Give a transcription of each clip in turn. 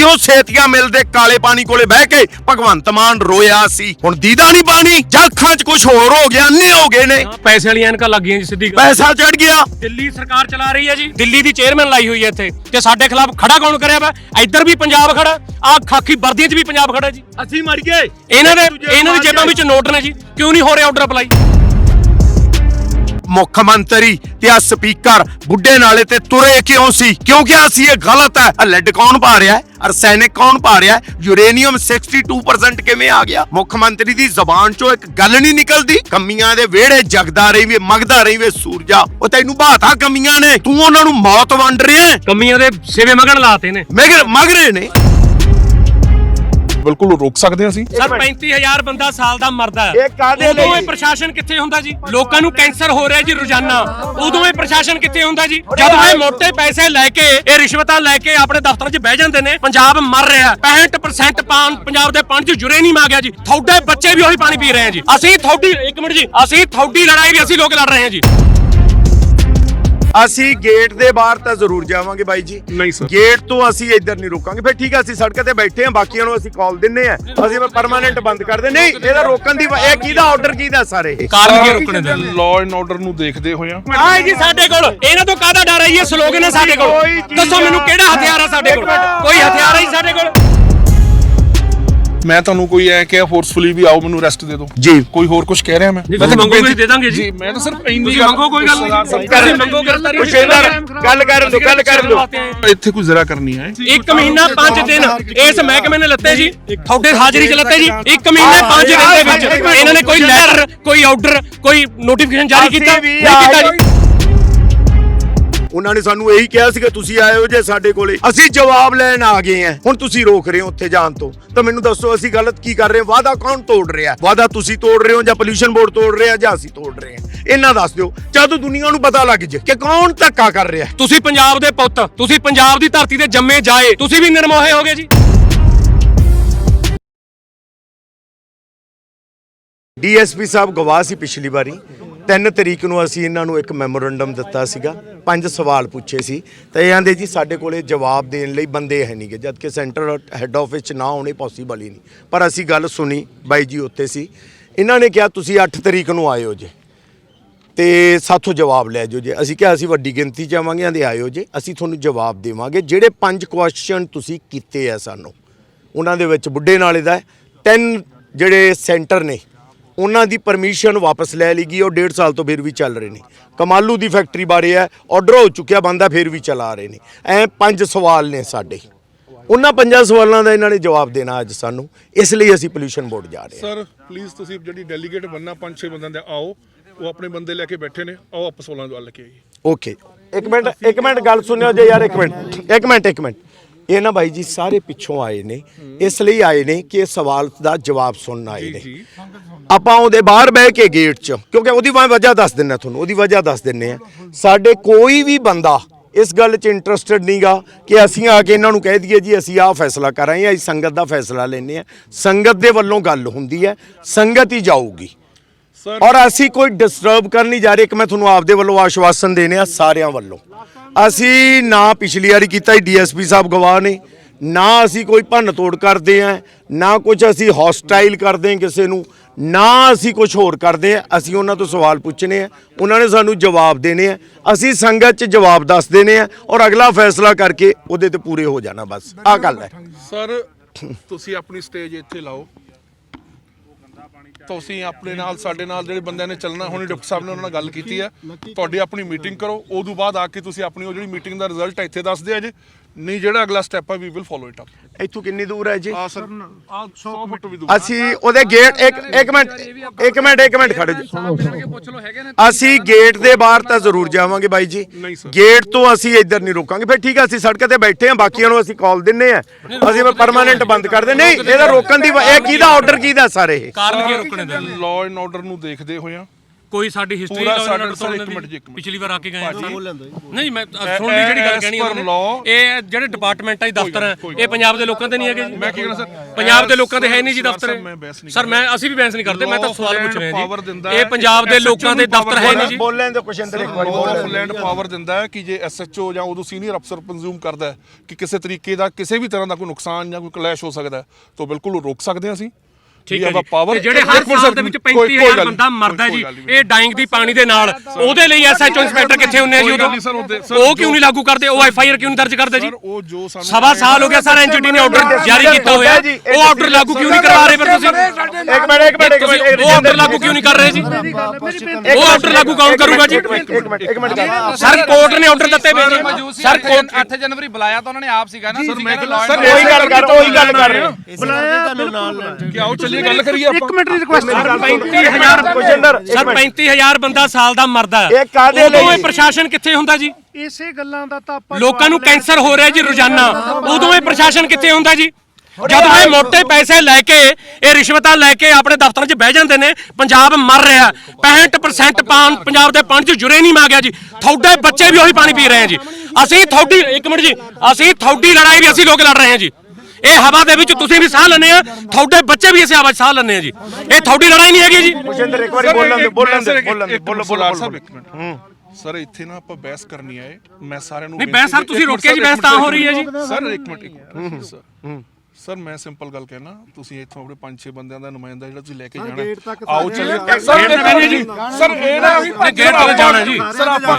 ਕਿਉਂ ਸੇਤੀਆਂ ਮਿਲ ਦੇ ਕਾਲੇ ਪਾਣੀ ਕੋਲੇ ਬਹਿ ਕੇ ਭਗਵੰਤ ਮਾਨ ਰੋਇਆ ਸੀ? ਹੁਣ ਦੀਦਾ ਨਹੀਂ ਪਾਣੀ? ਜਾਂ ਅੱਖਾਂ 'ਚ ਕੁਝ ਹੋਰ ਹੋ ਗਿਆ ਅੰਨੇ ਹੋ ਗਏ ਨੇ? ਪੈਸੇ ਵਾਲੀਆਂ ਐਨਕਾਂ ਲੱਗ ਗਈਆਂ ਜੀ ਸਿੱਧੀ ਗੱਲ। ਪੈਸਾ ਚੜ ਗਿਆ। ਦਿੱਲੀ ਸਰਕਾਰ ਚਲਾ ਰਹੀ ਹੈ ਜੀ। ਦਿੱਲੀ ਦੀ ਚੇਅਰਮੈਨ ਲਾਈ ਹੋਈ ਹੈ ਇੱਥੇ। ਤੇ ਸਾਡੇ ਖਿਲਾਫ ਖੜਾ ਕੌਣ ਕਰਿਆ ਵਾ? ਇੱਧਰ ਵੀ ਪੰਜਾਬ ਖੜਾ ਆ ਖਾਕੀ ਵਰਦੀਆਂ 'ਚ ਵੀ ਪੰਜਾਬ ਖੜਾ ਜੀ। ਅਸੀਂ ਮਰ ਗਏ। ਇਹਨਾਂ ਦੇ ਇਹਨਾਂ ਦੀ ਜੇਬਾਂ ਵਿੱਚ ਨੋਟ ਨੇ ਜੀ। ਕਿਉਂ ਨਹੀਂ ਹੋ ਰਿਹਾ ਆਰਡਰ ਅਪਲਾਈ ਮੁੱਖ ਮੰਤਰੀ ਤੇ ਆ ਸਪੀਕਰ ਬੁੱਢੇ ਨਾਲੇ ਤੇ ਤੁਰੇ ਕਿਉਂ ਸੀ? ਕਿਉਂਕਿ ਅਸੀਂ ਇਹ ਗਲਤ? ਹੈ ਆਹ ਲੈਡ ਕੌਣ ਪਾ ਰਿਹਾ ਹੈ? ਅਰਸੈਨਿਕ ਕੌਣ ਪਾ ਰਿਹਾ ਹੈ? ਯੂਰੇਨੀਅਮ 62% ਕਿਵੇਂ ਆ ਗਿਆ? ਮੁੱਖ ਮੰਤਰੀ ਦੀ ਜ਼ਬਾਨ ਚੋਂ ਇੱਕ ਗੱਲ ਨਹੀਂ ਨਿਕਲਦੀ। ਕਮੀਆਂ ਦੇ ਵਿਹੜੇ ਜਗਦਾ ਰਹੀ ਵੇ ਮਗਦਾ ਰਹੀ ਵੇ ਸੂਰਜਾ। ਉਹ ਤੈਨੂੰ ਬਾਤਾ ਕਮੀਆਂ ਨੇ। ਤੂੰ ਉਹਨਾਂ ਨੂੰ ਮੌਤ ਵੰਡ ਰਿਹਾ। ਕਮੀਆਂ ਦੇ ਸੇਵੇ ਮਗਣ ਲਾਤੇ ਨੇ। ਮਗਰ ਮਗ ਰਹੇ ਨੇ। ਬਿਲਕੁਲ ਰੋਕ ਸਕਦੇ ਹਾਂ ਅਸੀਂ। ਸਰ 35000 ਬੰਦਾ ਸਾਲ ਦਾ ਮਰਦਾ ਹੈ। ਇਹ ਉਦੋਂ ਲਈ? ਇਹ ਪ੍ਰਸ਼ਾਸਨ ਕਿੱਥੇ ਹੁੰਦਾ ਜੀ? ਲੋਕਾਂ ਨੂੰ ਕੈਂਸਰ ਹੋ ਰਿਹਾ ਜੀ ਰੋਜ਼ਾਨਾ। ਉਦੋਂ ਇਹ ਪ੍ਰਸ਼ਾਸਨ ਕਿੱਥੇ ਹੁੰਦਾ ਜੀ? ਜਦੋਂ ਇਹ ਮੋٹے ਪੈਸੇ ਲੈ ਕੇ ਇਹ ਰਿਸ਼ਵਤਾਂ ਲੈ ਕੇ ਆਪਣੇ ਦਫ਼ਤਰਾਂ 'ਚ ਬਹਿ ਜਾਂਦੇ ਨੇ ਪੰਜਾਬ ਮਰ ਰਿਹਾ 65% ਪਾਨ ਪੰਜਾਬ ਦੇ ਪਾਣੀ 'ਚ ਯੂਰੇਨੀਅਮ ਆ ਗਿਆ ਜੀ। ਤੁਹਾਡੇ ਬੱਚੇ ਵੀ ਉਹੀ ਪਾਣੀ ਪੀ ਰਹੇ ਆ ਜੀ। ਅਸੀਂ ਤੁਹਾਡੀ ਇੱਕ ਮਿੰਟ ਜੀ ਅਸੀਂ ਤੁਹਾਡੀ ਲੜਾਈ ਵੀ ਅਸੀਂ ਲੋਕ ਲੜ ਰਹੇ ਹਾਂ ਜੀ। ਅਸੀਂ ਗੇਟ ਦੇ ਬਾਹਰ ਤਾਂ ਜ਼ਰੂਰ ਜਾਵਾਂਗੇ ਬਾਈ ਜੀ। ਨਹੀਂ ਸਰ। ਗੇਟ ਤੋਂ ਅਸੀਂ ਇੱਧਰ ਨਹੀਂ ਰੋਕਾਂਗੇ। ਫਿਰ ਠੀਕ ਹੈ ਅਸੀਂ ਸੜਕ ਤੇ ਬੈਠੇ ਹਾਂ ਬਾਕੀਆਂ ਨੂੰ ਅਸੀਂ ਕਾਲ ਦਿੰਨੇ ਆ ਅਸੀਂ ਪਰਮਾਨੈਂਟ ਬੰਦ ਕਰ ਦੇ ਨਹੀਂ ਇਹਦਾ ਰੋਕਣ ਦੀ ਇਹ ਕਿਹਦਾ ਆਰਡਰ ਕਿਹਦਾ ਸਾਰੇ? ਕਾਰਨ ਕੀ ਰੁਕਣੇ ਦੇ? ਲਾਅ ਐਂਡ ਆਰਡਰ ਨੂੰ ਦੇਖਦੇ ਹੋਏ ਆ। ਜੀ ਸਾਡੇ ਕੋਲ। ਇਹਨਾਂ ਤੋਂ ਕਾਹਦਾ ਡਰ ਹੈ? ਇਹ ਸਲੋਗਨ ਹੈ ਸਾਡੇ ਕੋਲ। ਦੱਸੋ ਮੈਨੂੰ ਕਿਹੜਾ ਹਥਿਆਰ ਹੈ ਸਾਡੇ ਕੋਲ? ਕੋਈ ਹਥਿਆਰ ਹੈ ਸਾਡੇ ਕੋਲ? ਮੈਂ ਤੁਹਾਨੂੰ ਕੋਈ ਐ ਕਿਹਾ ਫੋਰਸਫੁਲੀ ਵੀ ਆਓ ਮੈਨੂੰ ਰੈਸਟ ਦੇ ਦਿਓ। ਜੀ। ਕੋਈ ਹੋਰ ਕੁਝ ਕਹਿ ਰਿਹਾ ਮੈਂ? ਨਹੀਂ, ਤੁਸੀਂ ਮੰਗੋਗੇ ਜੀ, ਦੇ ਦਾਂਗੇ ਜੀ। ਜੀ ਮੈਂ ਤਾਂ ਸਿਰਫ ਇੰਨੀ ਤੁਸੀਂ ਮੰਗੋ ਕੋਈ ਗੱਲ ਨਹੀਂ। ਤੁਸੀਂ ਮੰਗੋ ਗ੍ਰਿਫਤਾਰੀ ਪੁਸ਼ੇਂਦਰ ਗੱਲ ਕਰਨ ਦੋ ਗੱਲ ਕਰਨ ਦੋ ਇੱਥੇ ਕੋਈ ਜ਼ਰਾ ਕਰਨੀ ਹੈ। ਇੱਕ ਮਹੀਨਾ 5 ਦਿਨ ਇਸ ਮਹਿਕਮੇ ਨੇ ਲੱਤੇ ਜੀ। ਤੁਹਾਡੇ ਹਾਜ਼ਰੀ ਚ ਲੱਤੇ ਜੀ। ਇੱਕ ਮਹੀਨੇ 5 ਦਿਨ ਦੇ ਵਿੱਚ ਇਹਨਾਂ ਨੇ ਕੋਈ ਲੈਟਰ ਕੋਈ ਆਰਡਰ ਕੋਈ ਨੋਟੀਫਿਕੇਸ਼ਨ ਜਾਰੀ ਕੀਤਾ? ਅਸੀਂ ਨਹੀਂ ਕੀਤਾ ਜੀ। ਉਹਨਾਂ ਨੇ ਸਾਨੂੰ ਇਹੀ ਕਿਹਾ ਸੀ ਕਿ ਤੁਸੀਂ ਆਏ ਹੋ ਜੇ ਸਾਡੇ ਕੋਲੇ। ਅਸੀਂ ਜਵਾਬ ਲੈਣ ਆ ਗਏ ਆ ਹੁਣ ਤੁਸੀਂ ਰੋਕ ਰਹੇ ਹੋ ਉੱਥੇ ਜਾਣ ਤੋਂ। ਤਾਂ ਮੈਨੂੰ ਦੱਸੋ ਅਸੀਂ ਗਲਤ ਕੀ ਕਰ ਰਹੇ ਹਾਂ? ਵਾਦਾ ਕੌਣ ਤੋੜ ਰਿਹਾ ਵਾਦਾ ਤੁਸੀਂ ਤੋੜ ਰਹੇ ਹੋ ਜਾਂ ਪੋਲੂਸ਼ਨ ਬੋਰਡ ਤੋੜ ਰਿਹਾ ਜਾਂ ਅਸੀਂ ਤੋੜ ਰਹੇ ਹਾਂ? ਇਹਨਾਂ ਦੱਸ ਦਿਓ। ਜਦੋਂ ਦੁਨੀਆ ਨੂੰ ਪਤਾ ਲੱਗ ਜੇ ਕਿ ਕੌਣ ਧੱਕਾ ਕਰ ਰਿਹਾ ਤੁਸੀਂ ਪੰਜਾਬ ਦੇ ਪੁੱਤ ਤੁਸੀਂ ਪੰਜਾਬ ਦੀ ਧਰਤੀ ਤੇ ਜੰਮੇ ਜਾਏ। ਤੁਸੀਂ ਵੀ ਨਿਰਮੋਹੇ ਹੋਗੇ ਜੀ। ਡੀਐਸਪੀ ਸਾਹਿਬ ਗਵਾਹ ਸੀ ਪਿਛਲੀ ਵਾਰੀ। 3 ਤਰੀਕ ਨੂੰ ਅਸੀਂ ਇਹਨਾਂ ਨੂੰ ਇੱਕ ਮੈਮੋਰੰਡਮ ਦਿੱਤਾ ਸੀਗਾ। ਪੰਜ ਸਵਾਲ ਪੁੱਛੇ ਸੀ। ਤਾਂ ਇਹ ਆਂਦੇ ਜੀ, ਸਾਡੇ ਕੋਲੇ ਜਵਾਬ ਦੇਣ ਲਈ ਬੰਦੇ ਹੈ ਨਹੀਂਗੇ ਜਦ ਕਿ ਸੈਂਟਰ ਹੈੱਡ ਆਫਿਸ 'ਚ ਨਾ ਹੋਣੇ ਪੋਸੀਬਲ ਹੀ ਨਹੀਂ। ਪਰ ਅਸੀਂ ਗੱਲ ਸੁਣੀ, ਬਾਈ ਜੀ ਉੱਤੇ ਸੀ। ਇਹਨਾਂ ਨੇ ਕਿਹਾ, ਤੁਸੀਂ 8 ਤਰੀਕ ਨੂੰ ਆਇਓ ਜੇ। ਤੇ ਸਾਥੋਂ ਜਵਾਬ ਲੈ ਜਾਓ ਜੇ। ਅਸੀਂ ਕਿਹਾ, ਅਸੀਂ ਵੱਡੀ ਗਿਣਤੀ ਚ ਆਵਾਂਗੇ, ਆਂਦੇ ਆਇਓ ਜੇ। ਅਸੀਂ ਤੁਹਾਨੂੰ ਜਵਾਬ ਦੇਵਾਂਗੇ। ਜਿਹੜੇ ਪੰਜ ਕੁਐਸਚਨ ਤੁਸੀਂ ਕੀਤੇ ਆ ਸਾਨੂੰ, ਉਹਨਾਂ ਦੇ ਵਿੱਚ ਬੁੱਢੇ ਨਾਲੇ ਦਾ ਤਿੰਨ ਜਿਹੜੇ ਸੈਂਟਰ ਨੇ ਉਹਨਾਂ ਦੀ ਪਰਮਿਸ਼ਨ ਵਾਪਸ ਲੈ ਲਈ ਗਈ ਉਹ ਡੇਢ ਸਾਲ ਤੋਂ ਫਿਰ ਵੀ ਚੱਲ ਰਹੇ ਨੇ। ਕਮਾਲੂ ਦੀ ਫੈਕਟਰੀ ਬਾਰੇ ਹੈ ਆਰਡਰ ਹੋ ਚੁੱਕਿਆ ਬੰਦਾ ਫਿਰ ਵੀ ਚਲਾ ਰਹੇ ਨੇ। ਐ ਪੰਜ ਸਵਾਲ ਨੇ ਸਾਡੇ। ਉਹਨਾਂ ਪੰਜਾਂ ਸਵਾਲਾਂ ਦਾ ਇਹਨਾਂ ਨੇ ਜਵਾਬ ਦੇਣਾ ਅੱਜ ਸਾਨੂੰ। ਇਸ ਲਈ ਅਸੀਂ ਪੋਲੂਸ਼ਨ ਬੋਰਡ ਜਾ ਰਹੇ ਹਾਂ। ਸਰ ਪਲੀਜ਼ ਤੁਸੀਂ ਜਿਹੜੀ ਡੈਲੀਗੇਟ ਬੰਨਾ ਪੰਜ ਛੇ ਬੰਦਿਆਂ ਦੇ ਆਓ। ਉਹ ਆਪਣੇ ਬੰਦੇ ਲੈ ਕੇ ਬੈਠੇ ਨੇ। ਆਓ ਆਪਾਂ 16 ਤੋਂ ਲੈ ਕੇ ਆਈਏ ਓਕੇ ਇੱਕ ਮਿੰਟ ਇੱਕ ਮਿੰਟ ਗੱਲ ਸੁਣਿਓ ਜੇ ਯਾਰ ਇੱਕ ਮਿੰਟ। ਇੱਕ ਮਿੰਟ ਇੱਕ ਮਿੰਟ। ਇਹ ਨਾ ਬਾਈ ਜੀ ਸਾਰੇ ਪਿੱਛੋਂ ਆਏ ਨੇ। ਇਸ ਲਈ ਆਏ ਨੇ ਕਿ ਇਹ ਸਵਾਲ ਦਾ ਜਵਾਬ ਸੁਣਨ ਆਏ ਨੇ। ਆਪਾਂ ਉਹਦੇ ਬਾਹਰ ਬਹਿ ਕੇ ਗੇਟ 'ਚ ਕਿਉਂਕਿ ਉਹਦੀ ਮੈਂ ਵਜ੍ਹਾ ਦੱਸ ਦਿੰਨਾ ਤੁਹਾਨੂੰ ਉਹਦੀ ਵਜ੍ਹਾ ਦੱਸ ਦਿੰਨੇ ਆ ਸਾਡੇ ਕੋਈ ਵੀ ਬੰਦਾ ਇਸ ਗੱਲ 'ਚ ਇੰਟਰਸਟਿਡ ਨਹੀਂਗਾ ਕਿ ਅਸੀਂ ਆ ਕੇ ਇਹਨਾਂ ਨੂੰ ਕਹਿ ਦਈਏ ਜੀ ਅਸੀਂ ਆਹ ਫੈਸਲਾ ਕਰ ਰਹੇ ਹਾਂ ਅਸੀਂ ਸੰਗਤ ਦਾ ਫੈਸਲਾ ਲੈਨੇ ਆ ਸੰਗਤ ਦੇ ਵੱਲੋਂ ਗੱਲ ਹੁੰਦੀ ਹੈ ਸੰਗਤ ਹੀ ਜਾਊਗੀ। ਔਰ ਅਸੀਂ ਕੋਈ ਡਿਸਟਰਬ ਕਰਨ ਨਹੀਂ ਜਾ ਰਹੇ। ਕਿ ਮੈਂ ਤੁਹਾਨੂੰ ਆਪਦੇ ਵੱਲੋਂ ਆਸ਼ਵਾਸਨ ਦੇਣੇ ਆ ਸਾਰਿਆਂ ਵੱਲੋਂ। ਅਸੀਂ ਨਾ ਪਿਛਲੀ ਵਾਰੀ ਕੀਤਾ ਡੀਐਸਪੀ ਸਾਹਿਬ ਗਵਾਹ ਨੇ। ਨਾ ਅਸੀਂ ਕੋਈ ਭੰਨ ਤੋੜ ਕਰਦੇ ਆ ਨਾ ਕੁਝ ਅਸੀਂ ਹੌਸਟਾਈਲ ਕਰਦੇ ਕਿਸੇ ਨੂੰ ਨਾ ਅਸੀਂ ਕੁਝ ਹੋਰ ਕਰਦੇ ਆ। ਅਸੀਂ ਉਹਨਾਂ ਤੋਂ ਸਵਾਲ ਪੁੱਛਣੇ ਆ ਉਹਨਾਂ ਨੇ ਸਾਨੂੰ ਜਵਾਬ ਦੇਣੇ ਆ। ਅਸੀਂ ਸੰਗਤ 'ਚ ਜਵਾਬ ਦੱਸ ਦੇਣੇ ਆ ਔਰ ਅਗਲਾ ਫੈਸਲਾ ਕਰਕੇ ਉਹਦੇ ਤੇ ਪੂਰੇ ਹੋ ਜਾਣਾ ਬਸ। ਆਹ ਗੱਲ ਹੈ। ਸਰ ਤੁਸੀਂ ਆਪਣੀ ਸਟੇਜ ਇੱਥੇ ਲਾਓ। ਤੁਸੀਂ ਆਪਣੇ ਨਾਲ, ਸਾਡੇ ਨਾਲ ਜਿਹੜੇ ਬੰਦਿਆਂ ਨੇ ਚੱਲਣਾ, ਹੁਣੇ ਡਾਕਟਰ ਸਾਹਿਬ ਨੇ ਉਹਨਾਂ ਨਾਲ ਗੱਲ ਕੀਤੀ ਹੈ। ਤੁਹਾਡੀ ਆਪਣੀ ਮੀਟਿੰਗ ਕਰੋ, ਉਦੋਂ ਬਾਅਦ ਆ ਕੇ ਤੁਸੀਂ ਆਪਣੀ ਉਹ ਜਿਹੜੀ ਮੀਟਿੰਗ ਦਾ ਰਿਜ਼ਲਟ ਇੱਥੇ ਦੱਸ ਦਿਓ ਜੇ। ਨਹੀਂ ਜਿਹੜਾ ਅਗਲਾ ਸਟੈਪ ਹੈ we will follow it up ਇੱਥੋਂ ਕਿੰਨੀ ਦੂਰ ਹੈ ਜੀ? ਆ ਸਰ ਆ 100 ਫੁੱਟ ਵੀ ਦੂਰ ਅਸੀਂ ਉਹਦੇ ਗੇਟ ਇੱਕ ਇੱਕ ਮਿੰਟ ਇੱਕ ਮਿੰਟ ਇੱਕ ਮਿੰਟ ਖੜੋ ਜੀ। ਅਸੀਂ ਗੇਟ ਦੇ ਬਾਹਰ ਤਾਂ ਜ਼ਰੂਰ ਜਾਵਾਂਗੇ ਬਾਈ ਜੀ। ਗੇਟ ਤੋਂ ਅਸੀਂ ਇੱਧਰ ਨਹੀਂ ਰੋਕਾਂਗੇ। ਫਿਰ ਠੀਕ ਹੈ ਅਸੀਂ ਸੜਕ ਤੇ ਬੈਠੇ ਹਾਂ ਬਾਕੀਆਂ ਨੂੰ ਅਸੀਂ ਕਾਲ ਦਿੰਨੇ ਆ ਅਸੀਂ ਪਰਮਾਨੈਂਟ ਬੰਦ ਕਰ ਦੇ ਨਹੀਂ ਇਹਦਾ ਰੋਕਣ ਦੀ ਇਹ ਕਿਹਦਾ ਆਰਡਰ ਕਿਹਦਾ ਸਾਰੇ ਇਹ? ਕਾਰਨ ਕੀ ਰੁਕਣੇ ਦੇ ਲਾਅ ਐਂਡ ਆਰਡਰ ਨੂੰ ਦੇਖਦੇ ਹੋਏ ਆ ਕੋਈ ਸਾਡੀ ਹਿਸਟਰੀ ਪੂਰਾ ਸਾਡਾ- ਸਰ, ਇੱਕ ਤੋਂ ਮਿੰਟ ਜੀ, ਇੱਕ ਮਿੰਟ। ਪਿਛਲੀ ਵਾਰ ਆ ਕੇ ਗਏ ਸੀ। ਨਹੀਂ ਮੈਂ ਐ- ਸੁਣ ਲਈ ਜਿਹੜੀ ਗੱਲ as ਕਹਿਣੀ per ਉਹਨਾਂ। ਨੇ law- ਇਹ ਜਿਹੜੇ ਡਿਪਾਰਟਮੈਂਟਾਂ ਦੀ ਦਫ਼ਤਰ ਹੈ ਇਹ ਪੰਜਾਬ ਦੇ ਲੋਕਾਂ ਦੇ ਨਹੀਂ ਹੈਗੇ ਜੀ। ਮੈਂ ਕੀ ਕਹਿਣਾ ਸਰ? ਪੰਜਾਬ ਦੇ ਲੋਕਾਂ ਦੇ ਹੈ ਨਹੀਂ ਜੀ ਸਰ, ਦਫ਼ਤਰ। ਮੈਂ ਬਹਿਸ ਨਹੀਂ ਸਰ ਮੈਂ ਅਸੀਂ ਵੀ ਬਹਿਸ ਨਹੀਂ ਕਰਦੇ ਮੈਂ ਤਾਂ ਸਵਾਲ ਪੁੱਛ ਰਿਹਾ ਜੀ। ਇਹ ਪੰਜਾਬ ਦੇ ਲੋਕਾਂ ਦੇ ਦਫ਼ਤਰ ਹੈ ਨਹੀਂ ਜੀ। ਬੋਲਣ ਦੇ ਕੁਐਸਚਨ ਤੇ ਇੱਕ ਵਾਰੀ ਲਾਅ ਆਫ ਲੈਂਡ ਪਾਵਰ ਦਿੰਦਾ ਹੈ ਕਿ ਜੇ ਐਸਐਚਓ ਜਾਂ ਉਦੋਂ ਸੀਨੀਅਰ ਅਫਸਰ ਕੰਜ਼ੂਮ ਕਰਦਾ ਹੈ ਕਿ ਕਿਸੇ ਤਰੀਕੇ ਦਾ ਕਿਸੇ ਵੀ ਤਰ੍ਹਾਂ ਦਾ ਕੋਈ ਨੁਕਸਾਨ ਜਾਂ ਕੋਈ ਕਲੈਸ਼ ਹੋ ਸਕਦਾ ਹੈ, ਤਾਂ ਬਿਲਕੁਲ ਉਹ ਰੋਕ ਸਕਦੇ ਹਾਂ ਅਸੀਂ। ਠੀਕ ਹੈ ਤੇ ਜਿਹੜੇ ਹਰ ਸਾਲ ਸਰ, ਦੇ ਵਿੱਚ ਕੋਈ- ਕੋਈ 35000 ਗੱਲ ਬੰਦਾ ਮਰਦਾ ਜੀ। ਇਹ ਡਾਈਂਗ ਦੀ ਪਾਣੀ ਦੇ ਨਾਲ। ਉਹਦੇ ਲਈ ਐਸਐਚਓ ਇੰਸਪੈਕਟਰ ਕਿੱਥੇ ਹੁੰਨੇ ਆ ਜੀ ਉਦੋਂ? ਸਰ, ਸਰ, ਉਹ ਕਿਉਂ ਨਹੀਂ ਲਾਗੂ ਕਰਦੇ? ਉਹ ਐਫਆਈਆਰ ਕਿਉਂ ਨਹੀਂ ਦਰਜ ਕਰਦੇ ਜੀ? ਸਰ ਉਹ ਜੋ ਸਾਨੂੰ ਸਵਾ ਸਾਲ ਹੋ ਗਿਆ ਸਰ ਐਨਜੀਟੀ ਨੇ ਆਰਡਰ ਜਾਰੀ ਕੀਤਾ ਹੋਇਆ। ਉਹ ਆਰਡਰ ਲਾਗੂ ਕਿਉਂ ਨਹੀਂ ਕਰਵਾ ਰਹੇ ਫਿਰ ਤੁਸੀਂ? ਇੱਕ ਮਿੰਟ ਇੱਕ ਮਿੰਟ ਤੁਸੀਂ ਉਹ ਆਰਡਰ ਲਾਗੂ ਕਿਉਂ ਨਹੀਂ ਕਰ ਰਹੇ ਜੀ? ਉਹ ਆਰਡਰ ਲਾਗੂ ਕੌਣ ਕਰੂਗਾ ਜੀ? ਇੱਕ ਮਿੰਟ ਇੱਕ ਮਿੰਟ ਸਰ ਕੋਰਟ ਨੇ ਆਰਡਰ ਦਿੱਤੇ ਹੋਏ ਜੀ। ਸਰ 8 ਜਨਵਰੀ ਬੁਲਾਇਆ ਤਾਂ ਉਹਨਾਂ ਨੇ ਆਪ ਸੀਗਾ ਨਾ। ਸਰ, order- ਉਹੀ ਗੱਲ ਕਰ ਉਹੀ ਗੱਲ ਕਰ ਰਹੇ ਕਿ ਆਓ ਚੱਲੀਏ ਗੱਲ ਕਰੀਏ ਆਪਾਂ ਇੱਕ ਮਿੰਟ ਦੀ ਰਿਕੁਐਸਟ ਸਰ 35000 ਕੁਸ਼ਿੰਦਰ ਸਰ 35000 ਬੰਦਾ ਸਾਲ ਦਾ ਮਰਦਾ ਇਹ ਕਾਹਦੇ ਲਈ? ਉਦੋਂ ਇਹ ਪ੍ਰਸ਼ਾਸਨ ਕਿੱਥੇ ਹੁੰਦਾ ਜੀ? ਇਸੇ ਗੱਲਾਂ ਦਾ ਤਾਂ ਆਪਾਂ ਲੋਕਾਂ ਨੂੰ ਕੈਂਸਰ ਹੋ ਰਿਹਾ ਜੀ ਰੋਜ਼ਾਨਾ। ਉਦੋਂ ਇਹ ਪ੍ਰਸ਼ਾਸਨ ਕਿੱਥੇ ਹੁੰਦਾ ਜੀ? ਜਦੋਂ ਇਹ ਮੋٹے ਪੈਸੇ ਲੈ ਕੇ ਇਹ ਰਿਸ਼ਵਤਾਂ ਲੈ ਕੇ ਆਪਣੇ ਦਫ਼ਤਰਾਂ 'ਚ ਬਹਿ ਜਾਂਦੇ ਨੇ ਪੰਜਾਬ ਮਰ ਰਿਹਾ 65% ਪਾਨ ਪੰਜਾਬ ਦੇ ਪਾਣੀ 'ਚ ਯੂਰੇਨੀਅਮ ਆ ਗਿਆ ਜੀ। ਤੁਹਾਡੇ ਬੱਚੇ ਵੀ ਉਹੀ ਪਾਣੀ ਪੀ ਰਹੇ ਆ ਜੀ। ਅਸੀਂ ਤੁਹਾਡੀ ਇੱਕ ਮਿੰਟ ਜੀ ਅਸੀਂ ਤੁਹਾਡੀ ਲੜਾਈ ਵੀ ਅਸੀਂ ਲੋਕ ਲੜ ਰਹੇ ਹਾਂ ਜੀ। ਇਹ ਹਵਾ ਦੇ ਵਿੱਚ ਤੁਸੀਂ ਵੀ ਸਾਹ ਲੈਂਦੇ ਆ ਤੁਹਾਡੇ ਬੱਚੇ ਵੀ ਇਸੇ ਹਵਾ 'ਚ ਸਾਹ ਲੈਂਦੇ ਆ ਜੀ। ਇਹ ਤੁਹਾਡੀ ਲੜਾਈ ਨਹੀਂ ਹੈਗੀ ਜੀ। ਕੁਸ਼ਿੰਦਰ ਇੱਕ ਵਾਰੀ ਬੋਲਣ ਦੇ ਬੋਲਣ ਦੇ ਬੋਲਣ ਦੇ ਬੋਲੋ ਬੋਲੋ ਸਾਹਿਬ ਇੱਕ ਮਿੰਟ। ਸਰ ਇੱਥੇ ਨਾ ਆਪਾਂ ਬਹਿਸ ਕਰਨੀ ਆਏ ਮੈਂ ਸਾਰਿਆਂ ਨੂੰ ਨਹੀਂ, ਬਹਿਸ ਸਰ ਤੁਸੀਂ ਰੋਕਿਆ ਜੀ, ਬਹਿਸ ਤਾਂ ਹੋ ਰਹੀ ਹੈ ਜੀ। ਸਰ ਇੱਕ ਮਿੰਟ ਇੱਕ ਮਿੰਟ। ਸਰ ਸਰ ਮੈਂ ਸਿੰਪਲ ਗੱਲ ਕਹਿਣਾ। ਤੁਸੀਂ ਇੱਥੋਂ ਆਪਣੇ ਪੰਜ ਛੇ ਬੰਦਿਆਂ ਦਾ ਨੁਮਾਇੰਦਾ ਜਿਹੜਾ ਤੁਸੀਂ ਲੈ ਕੇ ਜਾਣਾ ਹੈ। ਆਓ ਚੱਲੀਏ ਸਰ ਗੇਟ ਤੱਕ ਜੀ। ਸਰ ਇਹ ਨਾ ਵੀ ਗੇਟ ਤੱਕ ਜਾਣਾ ਜੀ। ਸਰ ਆਪਾਂ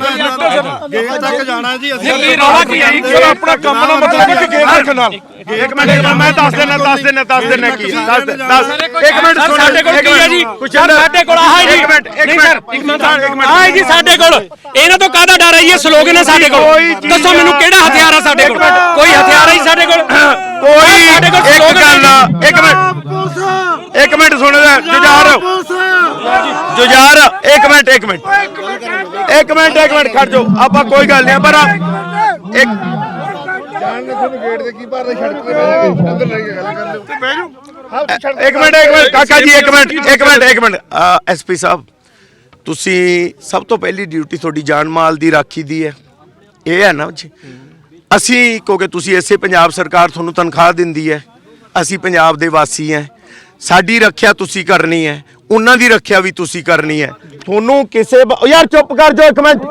ਗੇਟ ਤੱਕ ਜਾਣਾ ਜੀ ਅਸੀਂ ਨਹੀਂ ਰੌਲਾ ਕੀ ਹੈ ਜੀ? ਸਰ ਆਪਣਾ ਕੰਮ ਨਾ ਮਤਲਬ ਕਿ ਗੇਟ ਰੱਖਣ ਨਾਲ। ਇੱਕ ਮਿੰਟ ਇੱਕ ਮਿੰਟ, ਮੈਂ ਦੱਸ ਦੇਣਾ ਦੱਸ ਦੇਣਾ ਦੱਸ ਦੇਣਾ ਕੀ ਹੈ, ਦੱਸ ਦੇ- ਦੱਸ ਇੱਕ ਮਿੰਟ ਸਰ ਸੁਣੋ, ਸਾਡੇ ਕੋਲ ਕੀ ਹੈ ਜੀ? ਕੁਸ਼ਿੰਦਰ ਸਾਡੇ ਕੋਲ ਆਹ ਹੈ ਜੀ। ਇੱਕ ਮਿੰਟ ਇੱਕ ਨਹੀਂ ਮਿੰਟ ਸਰ ਮਿੰਟ ਇੱਕ ਮਿੰਟ। ਆਹ ਹੈ ਜੀ ਸਾਡੇ ਕੋਲ। ਇਹਨਾਂ ਤੋਂ ਕਾਹਦਾ ਡਰ ਹੈ? ਜੀ ਇਹ ਸਲੋਗਨ ਹੈ ਸਾਡੇ ਕੋਲ। ਚੀਜ਼ ਦੱਸੋ ਮੈਨੂੰ ਕਿਹੜਾ ਹਥਿਆਰ ਹੈ ਸਾਡੇ ਕੋਲ? ਕੋਈ ਹਥਿਆਰ ਹੈ ਜੀ ਸਾਡੇ ਕੋਲ? ਕੋਈ ਸਾਡੇ ਕੋਲ ਇੱਕ slogan ਹੈ ਗੱਲ। ਇੱਕ ਮਿੰਟ। ਇੱਕ ਮਿੰਟ ਸੁਣ ਲੈ ਜੁਝਾਰ। ਜੁਝਾਰ ਇੱਕ ਮਿੰਟ ਇੱਕ ਮਿੰਟ। ਇੱਕ ਮਿੰਟ ਇੱਕ ਮਿੰਟ ਖੜ ਜਾਓ। ਆਪਾਂ ਕੋਈ ਗੱਲ ਨਹੀਂ ਪਰ ਇੱਕ ਇੱਕ ਮਿੰਟ ਇੱਕ ਮਿੰਟ ਕਾਕਾ ਜੀ ਇੱਕ ਮਿੰਟ ਇੱਕ ਮਿੰਟ ਇੱਕ ਮਿੰਟ। ਐਸਪੀ ਸਾਹਿਬ ਤੁਸੀਂ ਸਭ ਤੋਂ ਪਹਿਲੀ ਡਿਊਟੀ ਤੁਹਾਡੀ ਜਾਨ ਮਾਲ ਦੀ ਰਾਖੀ ਦੀ ਹੈ। ਇਹ ਹੈ ਨਾ ਜੀ। ਅਸੀਂ ਕਿਉਂਕਿ ਤੁਸੀਂ ਇਸੇ ਪੰਜਾਬ ਸਰਕਾਰ ਤੁਹਾਨੂੰ ਤਨਖਾਹ ਦਿੰਦੀ ਹੈ। ਅਸੀਂ ਪੰਜਾਬ ਦੇ ਵਾਸੀ ਹਾਂ। ਸਾਡੀ ਰੱਖਿਆ ਤੁਸੀਂ ਕਰਨੀ ਹੈ। ਉਹਨਾਂ ਦੀ ਰੱਖਿਆ ਵੀ ਤੁਸੀਂ ਕਰਨੀ ਹੈ। ਤੁਹਾਨੂੰ ਕਿਸੇ ਯਾਰ ਚੁੱਪ ਕਰ ਜਾਓ ਇੱਕ ਮਿੰਟ।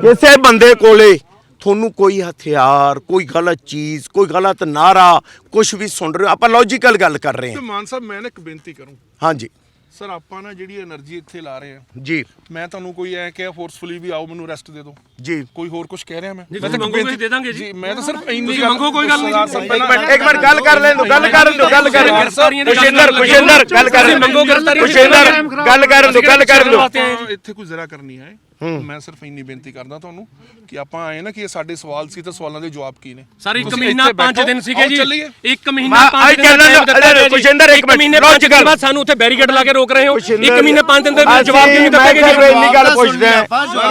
ਕਿਸੇ ਬੰਦੇ ਕੋਲੇ ਤੁਹਾਨੂੰ ਕੋਈ ਹਥਿਆਰ ਕੋਈ ਗਲਤ ਚੀਜ਼ ਕੋਈ ਗਲਤ ਨਾਰਾ ਕੁਝ ਵੀ ਸੁਣ ਰਹੇ ਹੋ। ਆਪਾਂ ਲੌਜੀਕਲ ਗੱਲ ਕਰ ਰਹੇ ਤੇ ਹਾਂ ਮਾਨ ਸਾਹਿਬ ਮੈਂ ਨਾ ਇੱਕ ਬੇਨਤੀ ਕਰੂੰ। ਹਾਂਜੀ। ਸਰ ਆਪਾਂ ਨਾ ਜਿਹੜੀ એનર્ਜੀ ਇੱਥੇ ਲਾ ਰਹੇ ਆ ਜੀ। ਮੈਂ ਤੁਹਾਨੂੰ ਕੋਈ ਐ ਕਿਹਾ ਫੋਰਸਫੁਲੀ ਵੀ ਆਓ ਮੈਨੂੰ ਰੈਸਟ ਦੇ ਦਿਓ। ਜੀ। ਕੋਈ ਹੋਰ ਕੁਝ ਕਹਿ ਰਿਹਾ ਮੈਂ? ਮੈਂ ਤਾਂ ਮੰਗੋਗੇ ਬੇਨਤੀ- ਦੇ ਦਾਂਗੇ ਜੀ। ਮੈਂ ਤਾਂ ਸਿਰਫ ਇੰਨੀ ਤੁਸੀਂ ਗੱਲ- ਮੰਗੋ, ਕੋਈ ਗੱਲ ਨਹੀਂ। ਸਰਦਾਰ ਸਾਹਿਬ, ਇੱਕ ਮਿੰਟ ਇੱਕ ਮਿੰਟ ਗੱਲ ਕਰ ਲੈਣ ਦੋ ਗੱਲ ਕਰਨ ਦੋ ਗੱਲ ਕਰਨ ਦਿਓ। ਖੁਸ਼ਿੰਦਰ ਖੁਸ਼ਿੰਦਰ ਗੱਲ ਕਰਨ ਦਿਓ। ਖੁਸ਼ਿੰਦਰ ਗੱਲ ਕਰਨ ਦਿਓ। ਗੱਲ ਕਰਨ ਦਿਓ ਪਹਿਲਾਂ ਇੱਥੇ ਕੋਈ ਜ਼ਰਾ ਕਰਨੀ ਹੈ। ਮੈਂ ਸਿਰਫ ਇੰਨੀ ਬੇਨਤੀ ਕਰਦਾ ਤੁਹਾਨੂੰ ਕਿ ਆਪਾਂ ਆਏ ਨਾ ਕਿ ਇਹ ਸਾਡੇ ਸਵਾਲ ਸੀ ਤੇ ਸਵਾਲਾਂ ਦੇ ਜਵਾਬ ਕੀ ਨੇ। ਸਰ ਇੱਕ ਮਹੀਨਾ ਇੱਥੇ 5 ਬੈਠੋ, ਦਿਨ ਸੀਗੇ ਜੀ। ਇੱਕ ਮਹੀਨਾ ਮੈਂ- 5 ਆਈ ਦਿਨ ਦਾ ਜੀ। ਕੁਸ਼ਿੰਦਰ, ਇੱਕ ਮਹੀਨੇ। 5 ਦਿਨ ਬਾਅਦ ਸਾਨੂੰ ਉੱਥੇ ਬੈਰੀਕੇਡ ਲਾ ਕੇ ਰੋਕ ਰਹੇ ਹੋ। ਇੱਕ ਮਹੀਨੇ 5 ਦਿਨ ਦੇ ਜਵਾਬ ਕਿਉਂ ਨਹੀਂ ਦਿੱਤਾ ਤੁਹਾਨੂੰ ਇੰਨੀ ਗੱਲ ਪੁੱਛਦਾ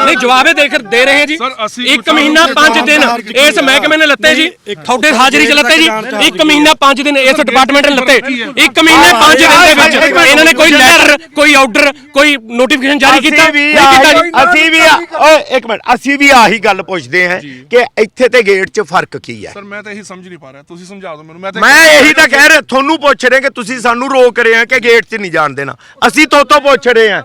ਨਹੀਂ ਜਵਾਬੇ ਦੇ ਕੇ ਦੇ ਰਹੇ ਜੀ। ਇੱਕ ਮਹੀਨਾ ਸਾਨੂੰ 5 ਦਿਨ। ਇਸ ਮਹਿਕਮੇ ਨੇ ਲੱਤੇ ਜੀ। ਤੁਹਾਡੇ ਹਾਜ਼ਰੀ ਚ ਲੱਤੇ ਜੀ। ਇੱਕ ਮਹੀਨਾ 5 ਦਿਨ ਇਸ ਡਿਪਾਰਟਮੈਂਟ ਨੇ ਲੱਤੇ। ਇੱਕ ਮਹੀਨੇ 5 ਦਿਨ ਦੇ ਵਿੱਚ। ਇਹਨਾਂ ਨੇ ਕੋਈ ਲੈਟਰ ਕੋਈ ਆਰਡਰ ਕੋਈ ਨੋਟੀਫਿਕੇਸ਼ਨ ਜਾਰੀ ਕੀਤਾ? ਨਹੀਂ ਕੀਤਾ ਜੀ। ਅਸੀਂ ਵੀ ਓਏ ਇੱਕ ਮਿੰਟ ਅਸੀਂ ਵੀ ਆਹੀ ਗੱਲ ਪੁੱਛਦੇ ਹਾਂ ਕਿ ਇੱਥੇ ਤੇ ਗੇਟ 'ਚ ਫ਼ਰਕ ਕੀ ਹੈ? ਸਰ ਮੈਂ ਤਾਂ ਇਹੀ ਸਮਝ ਨਹੀਂ ਪਾ ਰਿਹਾ। ਤੁਸੀਂ ਸਮਝਾ ਦਿਓ ਮੈਨੂੰ। ਮੈਂ ਤਾਂ ਮੈਂ ਇਹੀ ਤਾਂ ਕਹਿ ਰਿਹਾ ਤੁਹਾਨੂੰ ਪੁੱਛ ਰਹੇ ਕਿ ਤੁਸੀਂ ਸਾਨੂੰ ਰੋਕ ਰਹੇ ਆ ਕਿ ਗੇਟ 'ਚ ਨਹੀਂ ਜਾਣ ਦੇਣਾ। ਅਸੀਂ ਤੋਂ ਤੋਂ ਪੁੱਛ ਰਹੇ ਆ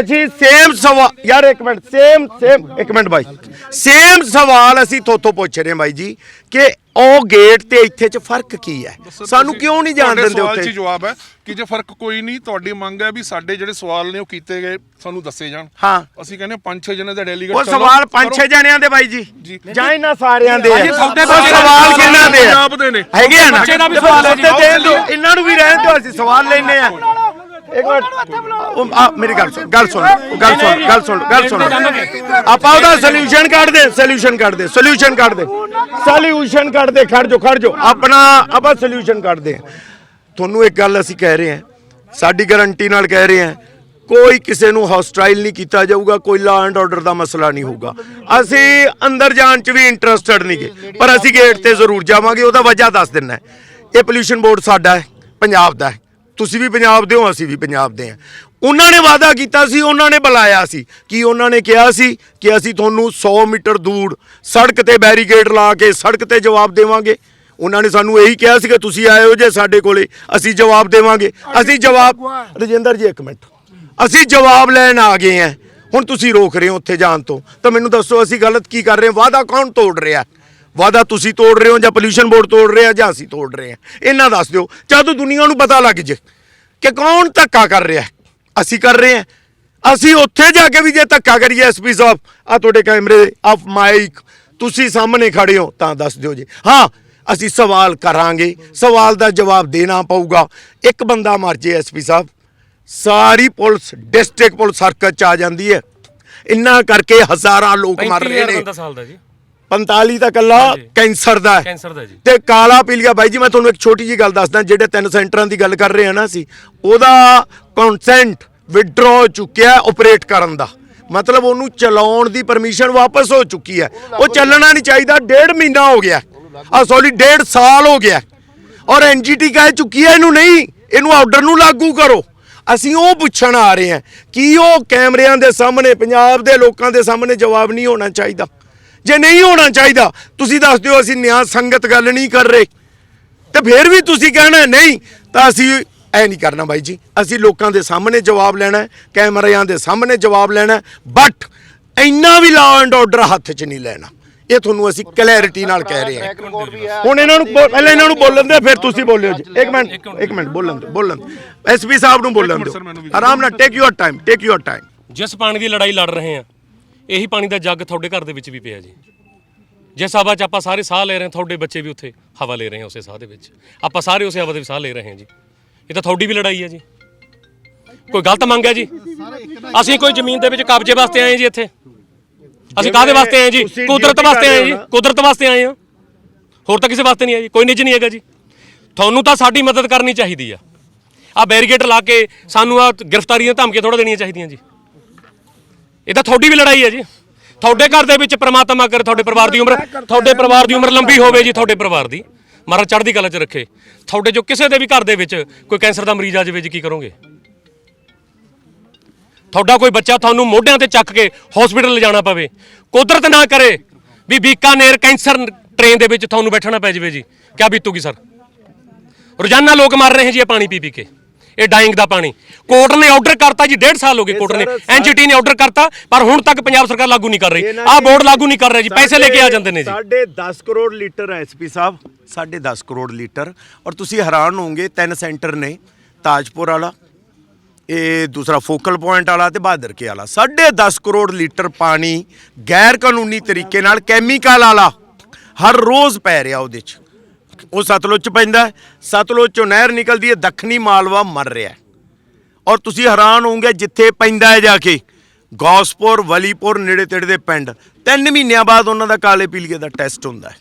ਅਸੀਂ ਸੇਮ ਸਵਾਲ ਯਾਰ ਇੱਕ ਮਿੰਟ ਸੇਮ ਸੇਮ ਇੱਕ ਮਿੰਟ ਬਾਈ। ਸੇਮ ਸਵਾਲ ਅਸੀਂ ਤੋਂ ਪੁੱਛ ਰਹੇ ਹਾਂ ਬਾਈ ਜੀ ਕਿ ਉਹ ਗੇਟ ਤੇ ਇੱਥੇ 'ਚ ਫ਼ਰਕ ਕੀ ਹੈ? ਸਾਨੂੰ ਕਿਉਂ ਨਹੀਂ ਜਾਣ ਦਿੰਦੇ ਸਵਾਲ 'ਚ ਉੱਥੇ? ਹੀ ਜਵਾਬ ਹੈ ਕਿ ਜੇ ਫ਼ਰਕ ਕੋਈ ਨਹੀਂ ਤੁਹਾਡੀ ਮੰਗ ਹੈ ਵੀ ਸਾਡੇ ਜਿਹੜੇ ਸਵਾਲ ਨੇ ਉਹ ਕੀਤੇ ਗਏ ਸਾਨੂੰ ਦੱਸੇ ਜਾਣ। ਹਾਂ। ਅਸੀਂ ਕਹਿੰਦੇ ਪੰਜ ਛੇ ਜਣੇ ਦਾ ਡੈਲੀਗੇਟ ਉਹ ਸਵਾਲ ਪੰਜ ਛੇ ਜਣਿਆਂ ਦੇ ਬਾਈ ਜੀ। ਜੀ। ਇਹਨਾਂ ਸਾਰਿਆਂ ਦੇ ਤੁਹਾਡੇ ਉਹ ਸਵਾਲ ਕਿਹਨਾਂ ਦੇ ਆ? ਪੰਜਾਬ ਦੇ ਨੇ। ਹੈਗੇ ਆ ਨਾ? ਬੱਚੇ ਦਾ ਵੀ ਸਵਾਲ ਹੈ ਜੀ। ਤੇ ਦੇਣ ਦਿਓ, ਇਹਨਾਂ ਨੂੰ ਵੀ ਰਹਿਣ ਦਿਓ ਅਸੀਂ ਸਵਾਲ ਲੈਨੇ ਆ ਇੱਕ ਮਿੰਟ। ਉਹ ਆ ਮੇਰੀ ਗੱਲ ਸੁਣ ਗੱਲ ਸੁਣ ਗੱਲ ਸੁਣ ਗੱਲ ਸੁਣ ਗੱਲ ਸੁਣ। ਆਪਾਂ ਉਹਦਾ ਸੋਲੂਸ਼ਨ ਕੱਢ ਦੇ ਸੋਲੂਸ਼ਨ ਕੱਢ ਦੇ ਸੋਲੂਸ਼ਨ ਕੱਢ ਦੇ। ਸੋਲੂਸ਼ਨ ਕੱਢ ਦੇ ਖੜ ਜੋ ਖੜ ਜੋ ਆਪਣਾ ਆਪਾਂ ਸੋਲੂਸ਼ਨ ਕੱਢ ਦੇ। ਤੁਹਾਨੂੰ ਇੱਕ ਗੱਲ ਅਸੀਂ ਕਹਿ ਰਹੇ ਹਾਂ ਸਾਡੀ ਗਾਰੰਟੀ ਨਾਲ ਕਹਿ ਰਹੇ ਹਾਂ ਕੋਈ ਕਿਸੇ ਨੂੰ ਹੌਸਟਾਈਲ ਨਹੀਂ ਕੀਤਾ ਜਾਊਗਾ ਕੋਈ ਲਾ ਐਂਡ ਆਰਡਰ ਦਾ ਮਸਲਾ ਨਹੀਂ ਹੋਊਗਾ। ਅਸੀਂ ਅੰਦਰ ਜਾਣ 'ਚ ਵੀ ਇੰਟਰਸਟਡ ਨਹੀਂਗੇ ਪਰ ਅਸੀਂ ਗੇਟ ਤੇ ਜ਼ਰੂਰ ਜਾਵਾਂਗੇ ਉਹਦਾ ਵਜ੍ਹਾ ਦੱਸ ਦਿੰਨਾ ਹੈ। ਇਹ ਪੋਲੂਸ਼ਨ ਬੋਰਡ ਸਾਡਾ ਹੈ ਪੰਜਾਬ ਦਾ ਹੈ। ਤੁਸੀਂ ਵੀ ਪੰਜਾਬ ਦੇ ਹੋ ਅਸੀਂ ਵੀ ਪੰਜਾਬ ਦੇ ਹਾਂ। ਉਹਨਾਂ ਨੇ ਵਾਅਦਾ ਕੀਤਾ ਸੀ ਉਹਨਾਂ ਨੇ ਬੁਲਾਇਆ ਸੀ। ਕੀ ਉਹਨਾਂ ਨੇ ਕਿਹਾ ਸੀ ਕਿ ਅਸੀਂ ਤੁਹਾਨੂੰ 100 ਮੀਟਰ ਦੂਰ ਸੜਕ ਤੇ ਬੈਰੀਕੇਡ ਲਾ ਕੇ ਸੜਕ ਤੇ ਜਵਾਬ ਦੇਵਾਂਗੇ? ਉਹਨਾਂ ਨੇ ਸਾਨੂੰ ਇਹੀ ਕਿਹਾ ਸੀ ਕਿ ਤੁਸੀਂ ਆਏ ਹੋ ਜੇ ਸਾਡੇ ਕੋਲੇ ਅਸੀਂ ਜਵਾਬ ਦੇਵਾਂਗੇ। ਅਸੀਂ ਜਵਾਬ ਰਜਿੰਦਰ ਜੀ ਇੱਕ ਮਿੰਟ। ਅਸੀਂ ਜਵਾਬ ਲੈਣ ਆ ਗਏ ਹਾਂ। ਹੁਣ ਤੁਸੀਂ ਰੋਕ ਰਹੇ ਹੋ ਉੱਥੇ ਜਾਣ ਤੋਂ। ਤਾਂ ਮੈਨੂੰ ਦੱਸੋ ਅਸੀਂ ਗਲਤ ਕੀ ਕਰ ਰਹੇ ਹਾਂ? ਵਾਅਦਾ ਕੌਣ ਤੋੜ ਰਿਹਾ? ਵਾਅਦਾ ਤੁਸੀਂ ਤੋੜ ਰਹੇ ਹੋ ਜਾਂ ਪੋਲੂਸ਼ਨ ਬੋਰਡ ਤੋੜ ਰਿਹਾ ਜਾਂ ਅਸੀਂ ਤੋੜ ਰਹੇ ਹਾਂ ਇਹਨਾਂ ਦੱਸ ਦਿਓ। ਜਦੋਂ ਦੁਨੀਆ ਨੂੰ ਪਤਾ ਲੱਗ ਜੇ ਕਿ ਕੌਣ ਧੱਕਾ ਕਰ ਰਿਹਾ। ਅਸੀਂ ਕਰ ਰਹੇ ਹਾਂ। ਅਸੀਂ ਉੱਥੇ ਜਾ ਕੇ ਵੀ ਜੇ ਧੱਕਾ ਕਰੀਏ ਐਸਪੀ ਸਾਹਿਬ ਆ ਤੁਹਾਡੇ ਕੈਮਰੇ ਆਫ ਮਾਈਕ ਤੁਸੀਂ ਸਾਹਮਣੇ ਖੜੇ ਹੋ ਤਾਂ ਦੱਸ ਦਿਓ ਜੀ। ਹਾਂ ਅਸੀਂ ਸਵਾਲ ਕਰਾਂਗੇ। ਸਵਾਲ ਦਾ ਜਵਾਬ ਦੇਣਾ ਪਊਗਾ। ਇੱਕ ਬੰਦਾ ਮਰ ਜੇ ਐਸਪੀ ਸਾਹਿਬ ਸਾਰੀ ਪੁਲਿਸ ਡਿਸਟ੍ਰਿਕਟ ਪੁਲਿਸ ਹਰਕਤ ਚ ਆ ਜਾਂਦੀ ਹੈ। ਇੰਨਾ ਕਰਕੇ ਹਜ਼ਾਰਾਂ ਲੋਕ ਮਰ ਰਹੇ 35000 ਨੇ। ਬੰਦਾ ਸਾਲ ਦਾ ਜੀ। 45 ਤਾਂ ਕੱਲਾ ਹਾਂਜੀ। ਕੈਂਸਰ ਦਾ ਹੈ। ਕੈਂਸਰ ਦਾ ਜੀ। ਤੇ ਕਾਲਾ ਪੀਲੀਆ ਬਾਈ ਜੀ ਮੈਂ ਤੁਹਾਨੂੰ ਇੱਕ ਛੋਟੀ ਜੀ ਗੱਲ ਦੱਸਦਾ ਜਿਹੜੇ ਤਿੰਨ ਸੈਂਟਰਾਂ ਦੀ ਗੱਲ ਕਰ ਰਹੇ ਆ ਨਾ ਅਸੀਂ ਉਹਦਾ ਕਨਸੈਂਟ ਵਿਡਰੋ ਚੁੱਕਿਆ ਆਪਰੇਟ ਕਰਨ ਦਾ। ਮਤਲਬ ਉਹਨੂੰ ਚਲਾਉਣ ਦੀ ਪਰਮਿਸ਼ਨ ਵਾਪਸ ਹੋ ਚੁੱਕੀ ਹੈ। ਉਹ ਚੱਲਣਾ ਨਹੀਂ ਚਾਹੀਦਾ ਡੇਢ ਮਹੀਨਾ ਹੋ ਗਿਆ ਆ ਸੌਰੀ ਡੇਢ ਸਾਲ ਹੋ ਗਿਆ ਔਰ ਐਨਜੀਟੀ ਕਹਿ ਚੁੱਕੀ ਹੈ ਇਹਨੂੰ ਨਹੀਂ ਇਹਨੂੰ ਆਰਡਰ ਨੂੰ ਲਾਗੂ ਕਰੋ। ਅਸੀਂ ਉਹ ਪੁੱਛਣ ਆ ਰਹੇ ਹਾਂ ਕੀ ਉਹ ਕੈਮਰਿਆਂ ਦੇ ਸਾਹਮਣੇ ਪੰਜਾਬ ਦੇ ਲੋਕਾਂ ਦੇ ਸਾਹਮਣੇ ਜਵਾਬ ਨਹੀਂ ਹੋਣਾ ਚਾਹੀਦਾ। ਜੇ ਨਹੀਂ ਹੋਣਾ ਚਾਹੀਦਾ ਤੁਸੀਂ ਦੱਸ ਦਿਓ ਅਸੀਂ ਨਿਆਂ ਸੰਗਤ ਗੱਲ ਨਹੀਂ ਕਰ ਰਹੇ। ਤੇ ਫਿਰ ਵੀ ਤੁਸੀਂ ਕਹਿਣਾ ਨਹੀਂ ਤਾਂ ਅਸੀਂ ਐ ਨਹੀਂ ਕਰਨਾ ਬਾਈ ਜੀ। ਅਸੀਂ ਲੋਕਾਂ ਦੇ ਸਾਹਮਣੇ ਜਵਾਬ ਲੈਣਾ ਹੈ, ਕੈਮਰਿਆਂ ਦੇ ਸਾਹਮਣੇ ਜਵਾਬ ਲੈਣਾ ਬਟ ਇੰਨਾ ਵੀ ਲਾਅ ਐਂਡ ਆਰਡਰ ਹੱਥ 'ਚ ਨਹੀਂ ਲੈਣਾ। ਇਹ ਤੁਹਾਨੂੰ ਅਸੀਂ ਕਲੈਰਿਟੀ ਨਾਲ ਕਹਿ ਰਹੇ ਹਾਂ। ਹੁਣ ਇਹਨਾਂ ਨੂੰ ਪਹਿਲਾਂ ਇਹਨਾਂ ਨੂੰ ਬੋਲਣ ਦੇ ਫਿਰ ਤੁਸੀਂ ਬੋਲਿਓ ਜੀ। ਇੱਕ ਮਿੰਟ ਇੱਕ ਮਿੰਟ। ਬੋਲਣ ਦਿਓ ਬੋਲਣ ਐਸਪੀ ਸਾਹਿਬ ਨੂੰ ਬੋਲਣ ਦਿਓ। ਆਰਾਮ ਨਾਲ take your time take your time ਜਿਸ ਪਾਣੀ ਦੀ ਲੜਾਈ ਲੜ ਰਹੇ ਆ ਇਹੀ ਪਾਣੀ ਦਾ ਜੱਗ ਤੁਹਾਡੇ ਘਰ ਦੇ ਵਿੱਚ ਵੀ ਪਿਆ ਜੀ। ਜਿਸ ਹਵਾ 'ਚ ਆਪਾਂ ਸਾਰੇ ਸਾਹ ਲੈ ਰਹੇ ਹਾਂ ਤੁਹਾਡੇ ਬੱਚੇ ਵੀ ਉੱਥੇ ਹਵਾ ਲੈ ਰਹੇ ਆ ਉਸੇ ਸਾਹ ਦੇ ਵਿੱਚ। ਆਪਾਂ ਸਾਰੇ ਉਸੇ ਹਵਾ ਦੇ ਵਿੱਚ ਸਾਹ ਲੈ ਰਹੇ ਹਾਂ ਜੀ। ਇਹ ਤਾਂ ਤੁਹਾਡੀ ਵੀ ਲੜਾਈ ਹੈ ਜੀ। ਕੋਈ ਗਲਤ ਮੰਗਿਆ ਜੀ? ਅਸੀਂ ਕੋਈ ਜ਼ਮੀਨ ਦੇ ਵਿੱਚ ਕਬਜ਼ੇ ਵਾਸਤੇ ਆਏ ਜੀ ਇੱਥੇ। ਅਸੀਂ ਕਾਹਦੇ ਵਾਸਤੇ ਆਏ ਜੀ? ਕੁਦਰਤ ਵਾਸਤੇ ਆਏ ਹੋ ਜੀ। ਕੁਦਰਤ ਵਾਸਤੇ ਆਏ ਆ ਹੋਰ ਤਾਂ ਕਿਸੇ ਵਾਸਤੇ ਨਹੀਂ ਆਏ ਜੀ। ਕੋਈ ਨਿੱਜ ਨਹੀਂ ਹੈਗਾ ਜੀ। ਤੁਹਾਨੂੰ ਤਾਂ ਸਾਡੀ ਮਦਦ ਕਰਨੀ ਚਾਹੀਦੀ ਆ। ਆ ਬੈਰੀਕੇਡ ਲਾ ਕੇ ਸਾਨੂੰ ਆ ਗ੍ਰਿਫਤਾਰੀਆਂ ਧਮਕੀਆਂ ਥੋੜਾ ਦੇਣੀਆਂ ਚਾਹੀਦੀਆਂ ਜੀ। ਇਹ ਤਾਂ ਤੁਹਾਡੀ ਵੀ ਲੜਾਈ ਹੈ ਜੀ। ਤੁਹਾਡੇ ਘਰ ਦੇ ਵਿੱਚ ਪ੍ਰਮਾਤਮਾ ਕਰੇ, ਤੁਹਾਡੇ ਪਰਿਵਾਰ ਦੀ ਉਮਰ ਤੁਹਾਡੇ ਪਰਿਵਾਰ ਦੀ ਉਮਰ ਲੰਬੀ ਹੋਵੇ ਜੀ, ਤੁਹਾਡੇ ਪਰਿਵਾਰ ਦੀ। ਮਹਾਰਾਜ, ਚੜ੍ਹਦੀ ਕਲਾ 'ਚ ਰੱਖੇ। ਤੁਹਾਡੇ ਜੋ ਕਿਸੇ ਦੇ ਵੀ ਘਰ ਦੇ ਵਿੱਚ ਕੋਈ ਕੈਂਸਰ ਦਾ ਮਰੀਜ਼ ਆ ਜਾਵੇ ਜੀ, ਕੀ ਕਰੋਗੇ? ਤੁਹਾਡਾ ਕੋਈ ਬੱਚਾ ਤੁਹਾਨੂੰ ਮੋਢਿਆਂ ਤੇ ਚੱਕ ਕੇ ਹਸਪੀਟਲ ਲਿਜਾਣਾ ਪਵੇ। ਕੁਦਰਤ ਨਾ ਕਰੇ ਵੀ ਬੀਕਾਨੇਰ ਕੈਂਸਰ ਟ੍ਰੇਨ ਦੇ ਵਿੱਚ ਤੁਹਾਨੂੰ ਬੈਠਣਾ ਪੈ ਜਾਵੇ ਜੀ। ਕਿਆ ਬੀਤੂਗੀ, ਸਰ? ਰੋਜ਼ਾਨਾ ਲੋਕ ਮਰ ਰਹੇ ਜੀ ਇਹ ਪਾਣੀ ਪੀ ਪੀ ਕੇ। ਇਹ ਡਾਈਂਗ ਦਾ ਪਾਣੀ। ਕੋਰਟ ਨੇ ਆਰਡਰ ਕਰਤਾ ਜੀ 1.5 ਸਾਲ ਹੋ ਗਏ ਕੋਰਟ ਨੇ। ਐਨਜੀਟੀ ਨੇ ਆਰਡਰ ਕਰਤਾ ਪਰ ਹੁਣ ਤੱਕ ਪੰਜਾਬ ਸਰਕਾਰ ਲਾਗੂ ਨਹੀਂ ਕਰ ਰਹੀ। ਆਹ ਬੋਰਡ ਲਾਗੂ ਨਹੀਂ ਕਰ ਰਿਹਾ ਜੀ ਪੈਸੇ ਲੈ ਕੇ ਆ ਜਾਂਦੇ ਨੇ ਜੀ। ਸਾਢੇ 10 ਕਰੋੜ ਲੀਟਰ ਐਸਪੀ ਸਾਹਿਬ ਸਾਢੇ 10 ਕਰੋੜ ਲੀਟਰ। ਔਰ ਤੁਸੀਂ ਹੈਰਾਨ ਹੋਵੋਗੇ ਤਿੰਨ ਸੈਂਟਰ ਨੇ ਤਾਜਪੁਰ ਵਾਲਾ ਇਹ ਦੂਸਰਾ ਫੋਕਲ ਪੁਆਇੰਟ ਵਾਲਾ ਤੇ ਬਹਾਦਰ ਕੇ ਵਾਲਾ। ਸਾਢੇ 10 ਕਰੋੜ ਲੀਟਰ ਪਾਣੀ ਗੈਰ ਕਾਨੂੰਨੀ ਤਰੀਕੇ ਨਾਲ ਕੈਮੀਕਲ ਵਾਲਾ ਹਰ ਰੋਜ਼ ਪੈ ਰਿਹਾ ਉਹਦੇ 'ਚ। ਉਹ ਸਤਲੁਜ 'ਚ ਪੈਂਦਾ ਸਤਲੁਜ 'ਚੋਂ ਨਹਿਰ ਨਿਕਲਦੀ ਹੈ, ਦੱਖਣੀ ਮਾਲਵਾ ਮਰ ਰਿਹਾ ਔਰ ਤੁਸੀਂ ਹੈਰਾਨ ਹੋਵੋਗੇ ਜਿੱਥੇ ਪੈਂਦਾ ਹੈ ਜਾ ਕੇ, ਗੌਸਪੁਰ, ਵਲੀਪੁਰ ਨੇੜੇ ਤੇੜੇ ਦੇ ਪਿੰਡ। ਤਿੰਨ ਮਹੀਨਿਆਂ ਬਾਅਦ ਉਹਨਾਂ ਦਾ ਕਾਲੇ ਪੀਲੀਏ ਦਾ ਟੈਸਟ ਹੁੰਦਾ ਹੈ।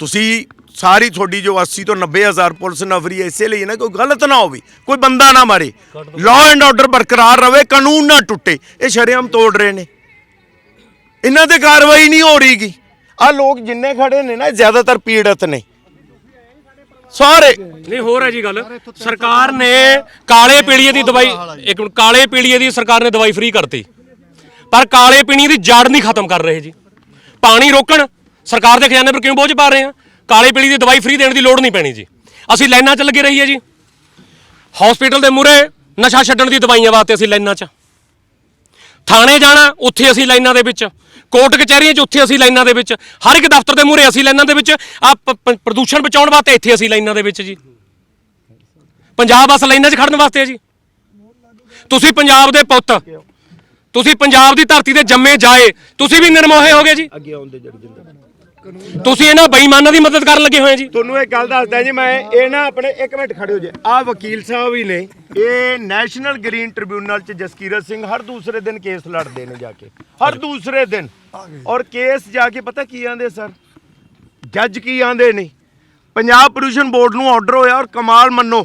ਤੁਸੀਂ ਸਾਰੀ ਤੁਹਾਡੀ ਜੋ 80 ਤੋਂ 90 ਹਜ਼ਾਰ ਪੁਲਿਸ ਨਫਰੀ ਹੈ, ਇਸੇ ਲਈ ਨਾ ਕੋਈ ਗਲਤ ਨਾ ਹੋਵੇ, ਕੋਈ ਬੰਦਾ ਨਾ ਮਾਰੇ। ਲਾਅ ਐਂਡ ਆਰਡਰ ਬਰਕਰਾਰ ਰਵੇ, ਕਾਨੂੰਨ ਨਾ ਟੁੱਟੇ। ਇਹ ਸ਼ਰੇਆਮ ਤੋੜ ਰਹੇ ਨੇ। ਇਹਨਾਂ ਤੇ ਕਾਰਵਾਈ ਨਹੀਂ ਹੋ ਰਹੀਗੀ। ਆ ਲੋਕ ਜਿੰਨੇ ਖੜੇ ਨੇ ਨਾ, ਜ਼ਿਆਦਾਤਰ ਪੀੜਤ ਨੇ। ਸਾਰੇ। ਨਹੀਂ, ਹੋਰ ਹੈ ਜੀ ਗੱਲ। ਸਰਕਾਰ ਨੇ ਕਾਲੇ ਪੀਲੀਏ ਦੀ ਦਵਾਈ ਇੱਕ ਮਿੰਟ, ਕਾਲੇ ਪੀਲੀਏ ਦੀ ਸਰਕਾਰ ਨੇ ਦਵਾਈ ਫ੍ਰੀ ਕਰਤੀ। ਪਰ ਕਾਲੇ ਪੀਣੀ ਦੀ ਜੜ ਨਹੀਂ ਖਤਮ ਕਰ ਰਹੇ ਜੀ। ਪਾਣੀ ਰੋਕਣ, ਸਰਕਾਰ ਦੇ ਖਜ਼ਾਨੇ ਪਰ ਕਿਉਂ ਬੋਝ ਪਾ ਰਹੇ ਆ? ਕਾਲੇ ਪੀਲੀ ਦੀ ਦਵਾਈ ਫ੍ਰੀ ਦੇਣ ਦੀ ਲੋੜ ਨਹੀਂ ਪੈਣੀ ਜੀ। ਅਸੀਂ ਲਾਈਨਾਂ 'ਚ ਲੱਗੇ ਰਹੀਏ ਜੀ। ਹਸਪੀਟਲ ਦੇ ਮੂਹਰੇ ਨਸ਼ਾ ਛੱਡਣ ਦੀ ਦਵਾਈਆਂ ਵਾਸਤੇ ਅਸੀਂ ਲਾਈਨਾਂ 'ਚ। ਥਾਣੇ ਜਾਣਾ, ਉੱਥੇ ਅਸੀਂ ਲਾਈਨਾਂ ਦੇ ਵਿੱਚ। ਕੋਰਟ ਕਚਹਿਰੀਆਂ 'ਚ ਉੱਥੇ ਅਸੀਂ ਲਾਈਨਾਂ ਦੇ ਵਿੱਚ, ਹਰ ਇੱਕ ਦਫ਼ਤਰ ਦੇ ਮੂਹਰੇ ਅਸੀਂ ਲਾਈਨਾਂ ਦੇ ਵਿੱਚ ਆ ਪ੍ਰਦੂਸ਼ਣ ਬਚਾਉਣ ਵਾਸਤੇ ਇੱਥੇ ਅਸੀਂ ਲਾਈਨਾਂ ਦੇ ਵਿੱਚ ਜੀ। ਪੰਜਾਬ ਬਸ ਲਾਈਨਾਂ 'ਚ ਖੜਨ ਵਾਸਤੇ ਹੈ ਜੀ। ਤੁਸੀਂ ਪੰਜਾਬ ਦੇ ਪੁੱਤ, ਤੁਸੀਂ ਪੰਜਾਬ ਦੀ ਧਰਤੀ ਤੇ ਜੰਮੇ ਜਾਏ, ਤੁਸੀਂ ਵੀ ਨਿਰਮੋਹੇ ਹੋਗੇ ਜੀ। ਅੱਗੇ ਆਉਂਦੇ ਜਗਜਿੰਦਰ ਤੁਸੀਂ ਇਹਨਾਂ ਬੇਈਮਾਨਾਂ ਦੀ ਮਦਦ ਕਰਨ ਲੱਗੇ ਹੋਏ ਜੀ। ਤੁਹਾਨੂੰ ਇੱਕ ਗੱਲ ਦੱਸਦਾ ਜੀ, ਮੈਂ ਇਹ ਨਾ ਆਪਣੇ 1 ਮਿੰਟ ਖੜੇ ਹੋ ਜੇ। ਆ ਵਕੀਲ ਸਾਹਿਬ ਹੀ ਨੇ, ਇਹ ਨੈਸ਼ਨਲ ਗ੍ਰੀਨ ਟ੍ਰਿਬਿਊਨਲ ਚ ਜਸਕੀਰਤ ਸਿੰਘ ਹਰ ਦੂਸਰੇ ਦਿਨ ਕੇਸ ਲੜਦੇ ਨੇ ਜਾ ਕੇ, ਹਰ ਦੂਸਰੇ ਦਿਨ। ਔਰ ਕੇਸ ਜਾ ਕੇ ਪਤਾ ਕੀ ਆਂਦੇ ਸਰ? ਜੱਜ ਕੀ ਆਂਦੇ ਨੇ? ਪੰਜਾਬ ਪ੍ਰਦੂਸ਼ਣ ਬੋਰਡ ਨੂੰ ਆਰਡਰ ਹੋਇਆ ਔਰ ਕਮਾਲ ਮੰਨੋ,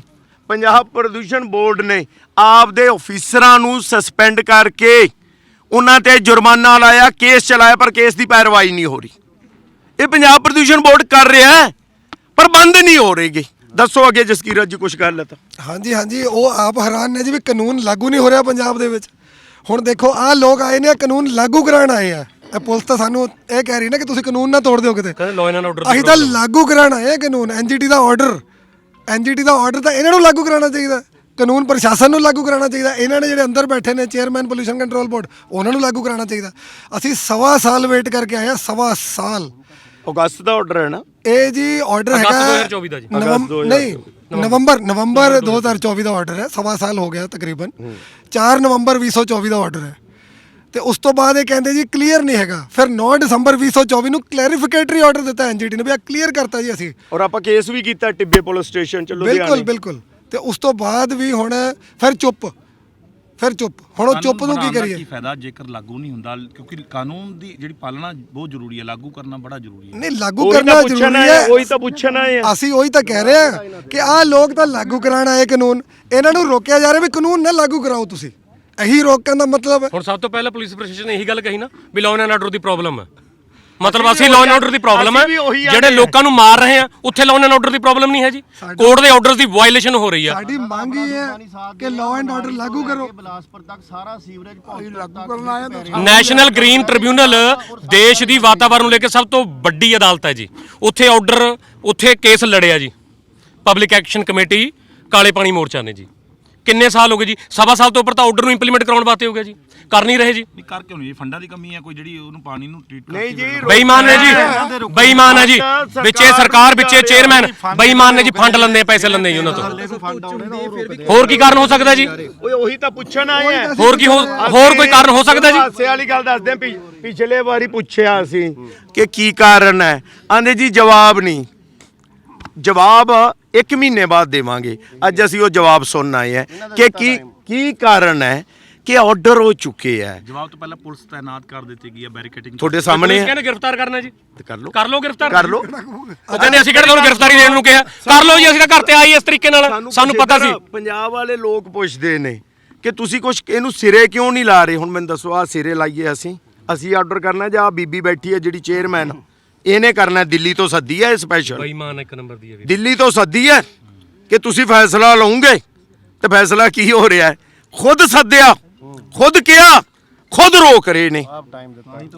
ਪੰਜਾਬ ਪ੍ਰਦੂਸ਼ਣ ਬੋਰਡ ਨੇ ਆਪਦੇ ਅਫੀਸਰਾਂ ਨੂੰ ਸਸਪੈਂਡ ਕਰਕੇ ਉਹਨਾਂ ਤੇ ਜੁਰਮਾਨਾ ਲਾਇਆ, ਕੇਸ ਚਲਾਇਆ, ਪਰ ਕੇਸ ਦੀ ਪੈਰਵਾਈ ਨਹੀਂ ਹੋ ਰਹੀ। ਇਹ ਪੰਜਾਬ ਪ੍ਰਦੂਸ਼ਣ ਬੋਰਡ ਕਰ ਰਿਹਾ ਹੈ ਪਰ ਬੰਦ ਨਹੀਂ ਹੋ ਰਹੇਗੇ। ਦੱਸੋ ਅੱਗੇ ਜਸਕੀਰਤ ਜੀ ਕੁਝ ਗੱਲ ਹੈ ਤਾਂ। ਹਾਂਜੀ ਹਾਂਜੀ ਉਹ ਆਪ ਹੈਰਾਨ ਨੇ ਜੀ ਵੀ ਕਾਨੂੰਨ ਲਾਗੂ ਨਹੀਂ ਹੋ ਰਿਹਾ ਪੰਜਾਬ ਦੇ ਵਿੱਚ। ਹੁਣ ਦੇਖੋ ਆਹ ਲੋਕ ਆਏ ਨੇ ਕਾਨੂੰਨ ਲਾਗੂ ਕਰਾਉਣ ਆਏ ਆ। ਇਹ ਪੁਲਿਸ ਤਾਂ ਸਾਨੂੰ ਇਹ ਕਹਿ ਰਹੀ ਨਾ ਕਿ ਤੁਸੀਂ ਕਾਨੂੰਨ ਨਾ ਤੋੜ ਦਿਓ ਕਿਤੇ। ਕਹਿੰਦੇ ਲਾਅ ਐਂਡ ਆਰਡਰ ਅਸੀਂ ਤਾਂ ਲਾਗੂ ਕਰਾਉਣ ਆਏ ਆ ਕਾਨੂੰਨ ਐਨਜੀਟੀ ਦਾ ਆਰਡਰ ਐਨਜੀਟੀ ਦਾ ਆਰਡਰ ਤਾਂ ਇਹਨਾਂ ਨੂੰ ਲਾਗੂ ਕਰਾਉਣਾ ਚਾਹੀਦਾ। ਕਾਨੂੰਨ ਪ੍ਰਸ਼ਾਸਨ ਨੂੰ ਲਾਗੂ ਕਰਾਉਣਾ ਚਾਹੀਦਾ। ਇਹਨਾਂ ਨੇ ਜਿਹੜੇ ਅੰਦਰ ਬੈਠੇ ਨੇ ਚੇਅਰਮੈਨ ਪੋਲੂਸ਼ਨ ਕੰਟਰੋਲ ਬੋਰਡ ਉਹਨਾਂ ਨੂੰ ਲਾਗੂ ਕਰਾਉਣਾ ਚਾਹੀਦਾ। ਅਸੀਂ ਸਵਾ ਸਾਲ ਵੇਟ ਕਰਕੇ ਆਏ ਆ ਸਵਾ ਸਾਲ। ਅਗਸਤ ਦਾ ਆਰਡਰ ਹੈ ਨਾ? ਇਹ ਜੀ ਆਰਡਰ ਅਗਸਤ ਹੈਗਾ 2024 ਦਾ ਜੀ। ਨਵੰਬਰ ਨਹੀਂ ਨਵੰਬਰ ਨਵੰਬਰ 2024 ਦਾ ਆਰਡਰ ਹੈ ਸਵਾ ਸਾਲ ਹੋ ਗਿਆ ਤਕਰੀਬਨ। 4 ਨਵੰਬਰ 2024 ਦਾ ਆਰਡਰ ਹੈ। ਤੇ ਉਸ ਤੋਂ ਬਾਅਦ ਇਹ ਕਹਿੰਦੇ ਜੀ ਕਲੀਅਰ ਨਹੀਂ ਹੈਗਾ। ਫਿਰ 9 ਦਸੰਬਰ 2024 ਨੂੰ ਕਲੈਰੀਫਿਕੇਟਰੀ ਆਰਡਰ ਦਿੱਤਾ ਐਨਜੀਟੀ ਨੇ ਵੀ ਆ ਕਲੀਅਰ ਕਰਤਾ ਜੀ ਅਸੀਂ। ਔਰ ਆਪਾਂ ਕੇਸ ਵੀ ਕੀਤਾ ਟਿੱਬੇ ਪੁਲਿਸ ਸਟੇਸ਼ਨ ਚ ਲੁਧਿਆਣੇ। ਬਿਲਕੁਲ ਬਿਲਕੁਲ। ਤੇ ਉਸ ਤੋਂ ਬਾਅਦ ਵੀ ਹੁਣ ਫਿਰ ਚੁੱਪ। ਫਿਰ ਚੁੱਪ। ਹੁਣ ਉਹ ਚੁੱਪ ਨੂੰ ਕੀ ਬਣਾਉਣ ਦਾ ਕਰੀਏ? ਕੀ ਫਾਇਦਾ? ਜੇਕਰ ਲਾਗੂ ਨਹੀਂ ਹੁੰਦਾ ਕਿਉਂਕਿ ਕਾਨੂੰਨ ਦੀ ਜਿਹੜੀ ਪਾਲਣਾ ਬਹੁਤ ਜ਼ਰੂਰੀ ਹੈ ਲਾਗੂ ਕਰਨਾ ਬੜਾ ਜ਼ਰੂਰੀ ਹੈ। ਨਹੀਂ ਲਾਗੂ ਉਹੀ ਤਾਂ ਕਰਨਾ ਪੁੱਛਣਾ ਜ਼ਰੂਰੀ ਹੈ ਹੈ। ਉਹੀ ਤਾਂ ਪੁੱਛਣਾ ਹੈ ਅਸੀਂ ਉਹੀ ਤਾਂ ਕਹਿ ਰਹੇ ਹਾਂ ਕਿ ਆਹ ਲੋਕ ਤਾਂ ਲਾਗੂ ਕਰਾਉਣ ਆਏ ਕਾਨੂੰਨ। ਇਹਨਾਂ ਨੂੰ ਰੋਕਿਆ ਜਾ ਰਿਹਾ ਵੀ ਕਾਨੂੰਨ ਨਾ ਲਾਗੂ ਕਰਾਓ ਤੁਸੀਂ। ਇਹੀ ਰੋਕਣ ਦਾ ਮਤਲਬ ਹੈ। ਹੁਣ ਸਭ ਤੋਂ ਪਹਿਲਾਂ ਪੁਲਿਸ ਪ੍ਰਸ਼ਾਸਨ ਨੇ ਇਹੀ ਗੱਲ ਕਹੀ ਨਾ ਵੀ ਲਾਅ ਐਂਡ ਆਰਡਰ ਦੀ ਪ੍ਰੋਬਲਮ ਹੈ। ਮਤਲਬ ਅਸੀਂ ਲਾਅ ਐਂਡ ਆਰਡਰ ਦੀ ਪ੍ਰੋਬਲਮ ਹੈ ਜਿਹੜੇ ਲੋਕਾਂ ਨੂੰ ਮਾਰ ਰਹੇ ਆ ਉੱਥੇ ਲਾਅ ਐਂਡ ਆਰਡਰ ਦੀ ਪ੍ਰੋਬਲਮ ਨਹੀਂ ਹੈ ਜੀ। ਕੋਰਟ ਦੇ ਆਰਡਰਸ ਦੀ ਵਾਇਲੇਸ਼ਨ ਹੋ ਰਹੀ ਆ। ਸਾਡੀ ਮੰਗ ਇਹ ਹੈ ਕਿ ਲਾਅ ਐਂਡ ਆਰਡਰ ਲਾਗੂ ਕਰੋ। ਬਿਲਾਸਪੁਰ ਤੱਕ ਸਾਰਾ ਸੀਵਰੇਜ ਲਾਗੂ ਕਰਨਾ ਆਇਆ ਨੈਸ਼ਨਲ ਗ੍ਰੀਨ ਟ੍ਰਿਬਿਊਨਲ ਦੇਸ਼ ਦੀ ਵਾਤਾਵਰਣ ਨੂੰ ਲੈ ਕੇ ਸਭ ਤੋਂ ਵੱਡੀ ਅਦਾਲਤ ਹੈ ਜੀ। ਉੱਥੇ ਆਰਡਰ ਉੱਥੇ ਕੇਸ ਲੜਿਆ ਜੀ। ਪਬਲਿਕ ਐਕਸ਼ਨ ਕਮੇਟੀ ਕਾਲੇ ਪਾਣੀ ਮੋਰਚਾ ਨੇ ਜੀ। ਕਿੰਨੇ ਸਾਲ ਹੋ ਗਏ ਜੀ? ਸਵਾ ਸਾਲ ਤੋਂ ਉੱਪਰ ਤਾਂ ਆਰਡਰ ਨੂੰ ਇੰਪਲੀਮੈਂਟ ਕਰਾਉਣ ਵਾਸਤੇ ਹੋ ਗਿਆ ਜੀ। ਕਰ ਨਹੀਂ ਰਹੇ ਜੀ। ਨਹੀਂ ਕਰ ਕਿਉਂ ਨਹੀਂ? ਇਹ ਫੰਡਾਂ ਦੀ ਕਮੀ ਹੈ ਕੋਈ ਜਿਹੜੀ ਉਹਨੂੰ ਪਾਣੀ ਨੂੰ ਟ੍ਰੀਟ ਨਹੀਂ ਜੀ ਬੇਈਮਾਨ ਹੈ ਜੀ ਬੇਈਮਾਨ ਹੈ ਜੀ। ਵਿੱਚੇ ਸਰਕਾਰ ਵਿੱਚੇ ਚੇਅਰਮੈਨ ਬੇਈਮਾਨ ਨੇ ਜੀ ਫੰਡ ਲੰਦੇ ਪੈਸੇ ਲੰਦੇ ਜੀ ਉਹਨਾਂ ਤੋਂ। ਹੋਰ ਕੀ ਕਾਰਨ ਹੋ ਸਕਦਾ ਜੀ? ਓਏ ਉਹੀ ਤਾਂ ਪੁੱਛਣ ਆਏ ਆ। ਹੋਰ ਕੀ ਹੋ ਹੋਰ ਕੋਈ ਕਾਰਨ ਹੋ ਸਕਦਾ ਜੀ? ਹਾਸੇ ਵਾਲੀ ਗੱਲ ਦੱਸਦੇ ਆ ਪਿ- ਪਿਛਲੇ ਵਾਰੀ ਪੁੱਛਿਆ ਅਸੀਂ ਕਿ ਕੀ ਕਾਰਨ ਹੈ। ਆਂਦੇ ਜੀ ਜਵਾਬ ਨਹੀਂ। ਜਵਾਬ 1 ਮਹੀਨੇ ਬਾਅਦ ਦੇਵਾਂਗੇ। ਅੱਜ ਅਸੀਂ ਉਹ ਜਵਾਬ ਸੁਣਨ ਆਏ ਆ ਕਿ ਕੀ ਕੀ ਕਾਰਨ ਹੈ ਕਿ ਆਰਡਰ ਹੋ ਚੁੱਕੇ ਹੈ ਜਵਾਬ ਤੋਂ ਪਹਿਲਾਂ ਪੁਲਿਸ ਤਾਇਨਾਤ ਕਰ ਦਿੱਤੀ ਗਈ ਹੈ ਬੈਰੀਕੇਟਿੰਗ ਤੁਹਾਡੇ ਸਾਹਮਣੇ ਹੈ ਕਹਿੰਦੇ ਗ੍ਰਿਫਤਾਰ ਕਰਨਾ ਜੀ। ਤੇ ਕਰ ਲਓ। ਕਰ ਲਓ ਗ੍ਰਿਫਤਾਰ। ਕਰ ਲਓ। ਉਹ ਕਹਿੰਦੇ ਅਸੀਂ ਕਿਹੜਾ ਤੁਹਾਨੂੰ ਗ੍ਰਿਫਤਾਰੀ ਦੇਣ ਨੂੰ ਕਿਹਾ? ਕਰ ਲਓ ਜੀ ਅਸੀਂ ਤਾਂ ਘਰ ਤੇ ਆਈ ਇਸ ਤਰੀਕੇ ਨਾਲ। ਸਾਨੂੰ ਪਤਾ ਸੀ। ਪੰਜਾਬ ਵਾਲੇ ਲੋਕ ਪੁੱਛਦੇ ਨੇ ਕਿ ਤੁਸੀਂ ਕੁਝ ਇਹਨੂੰ ਸਿਰੇ ਕਿਉਂ ਨਹੀਂ ਲਾ ਰਹੇ? ਹੁਣ ਮੈਨੂੰ ਦੱਸੋ ਆ ਸਿਰੇ ਲਾਈਏ ਅਸੀਂ? ਅਸੀਂ ਆਰਡਰ ਕਰਨਾ ਜਾਂ ਆਹ ਬੀਬੀ ਬੈਠੀ ਹੈ ਜਿਹੜੀ ਚੇਅਰਮੈਨ ਇਹਨੇ ਕਰਨਾ ਦਿੱਲੀ ਤੋਂ ਸੱਦੀ ਹੈ ਸਪੈਸ਼ਲ ਬੇਈਮਾਨ ਇੱਕ ਨੰਬਰ ਦੀ ਹੈ ਵੀ। ਦਿੱਲੀ ਤੋਂ ਸੱਦੀ ਹੈ ਕਿ ਤੁਸੀਂ ਫੈਸਲਾ ਲਓਗੇ? ਤੇ ਫੈਸਲਾ ਕੀ ਹੋ ਰਿਹਾ ਹੈ? ਖੁਦ ਸੱਦਿਆ। ਖੁਦ ਕਿਹਾ ਖੁਦ ਰੋਕ ਰਹੇ ਨੇ।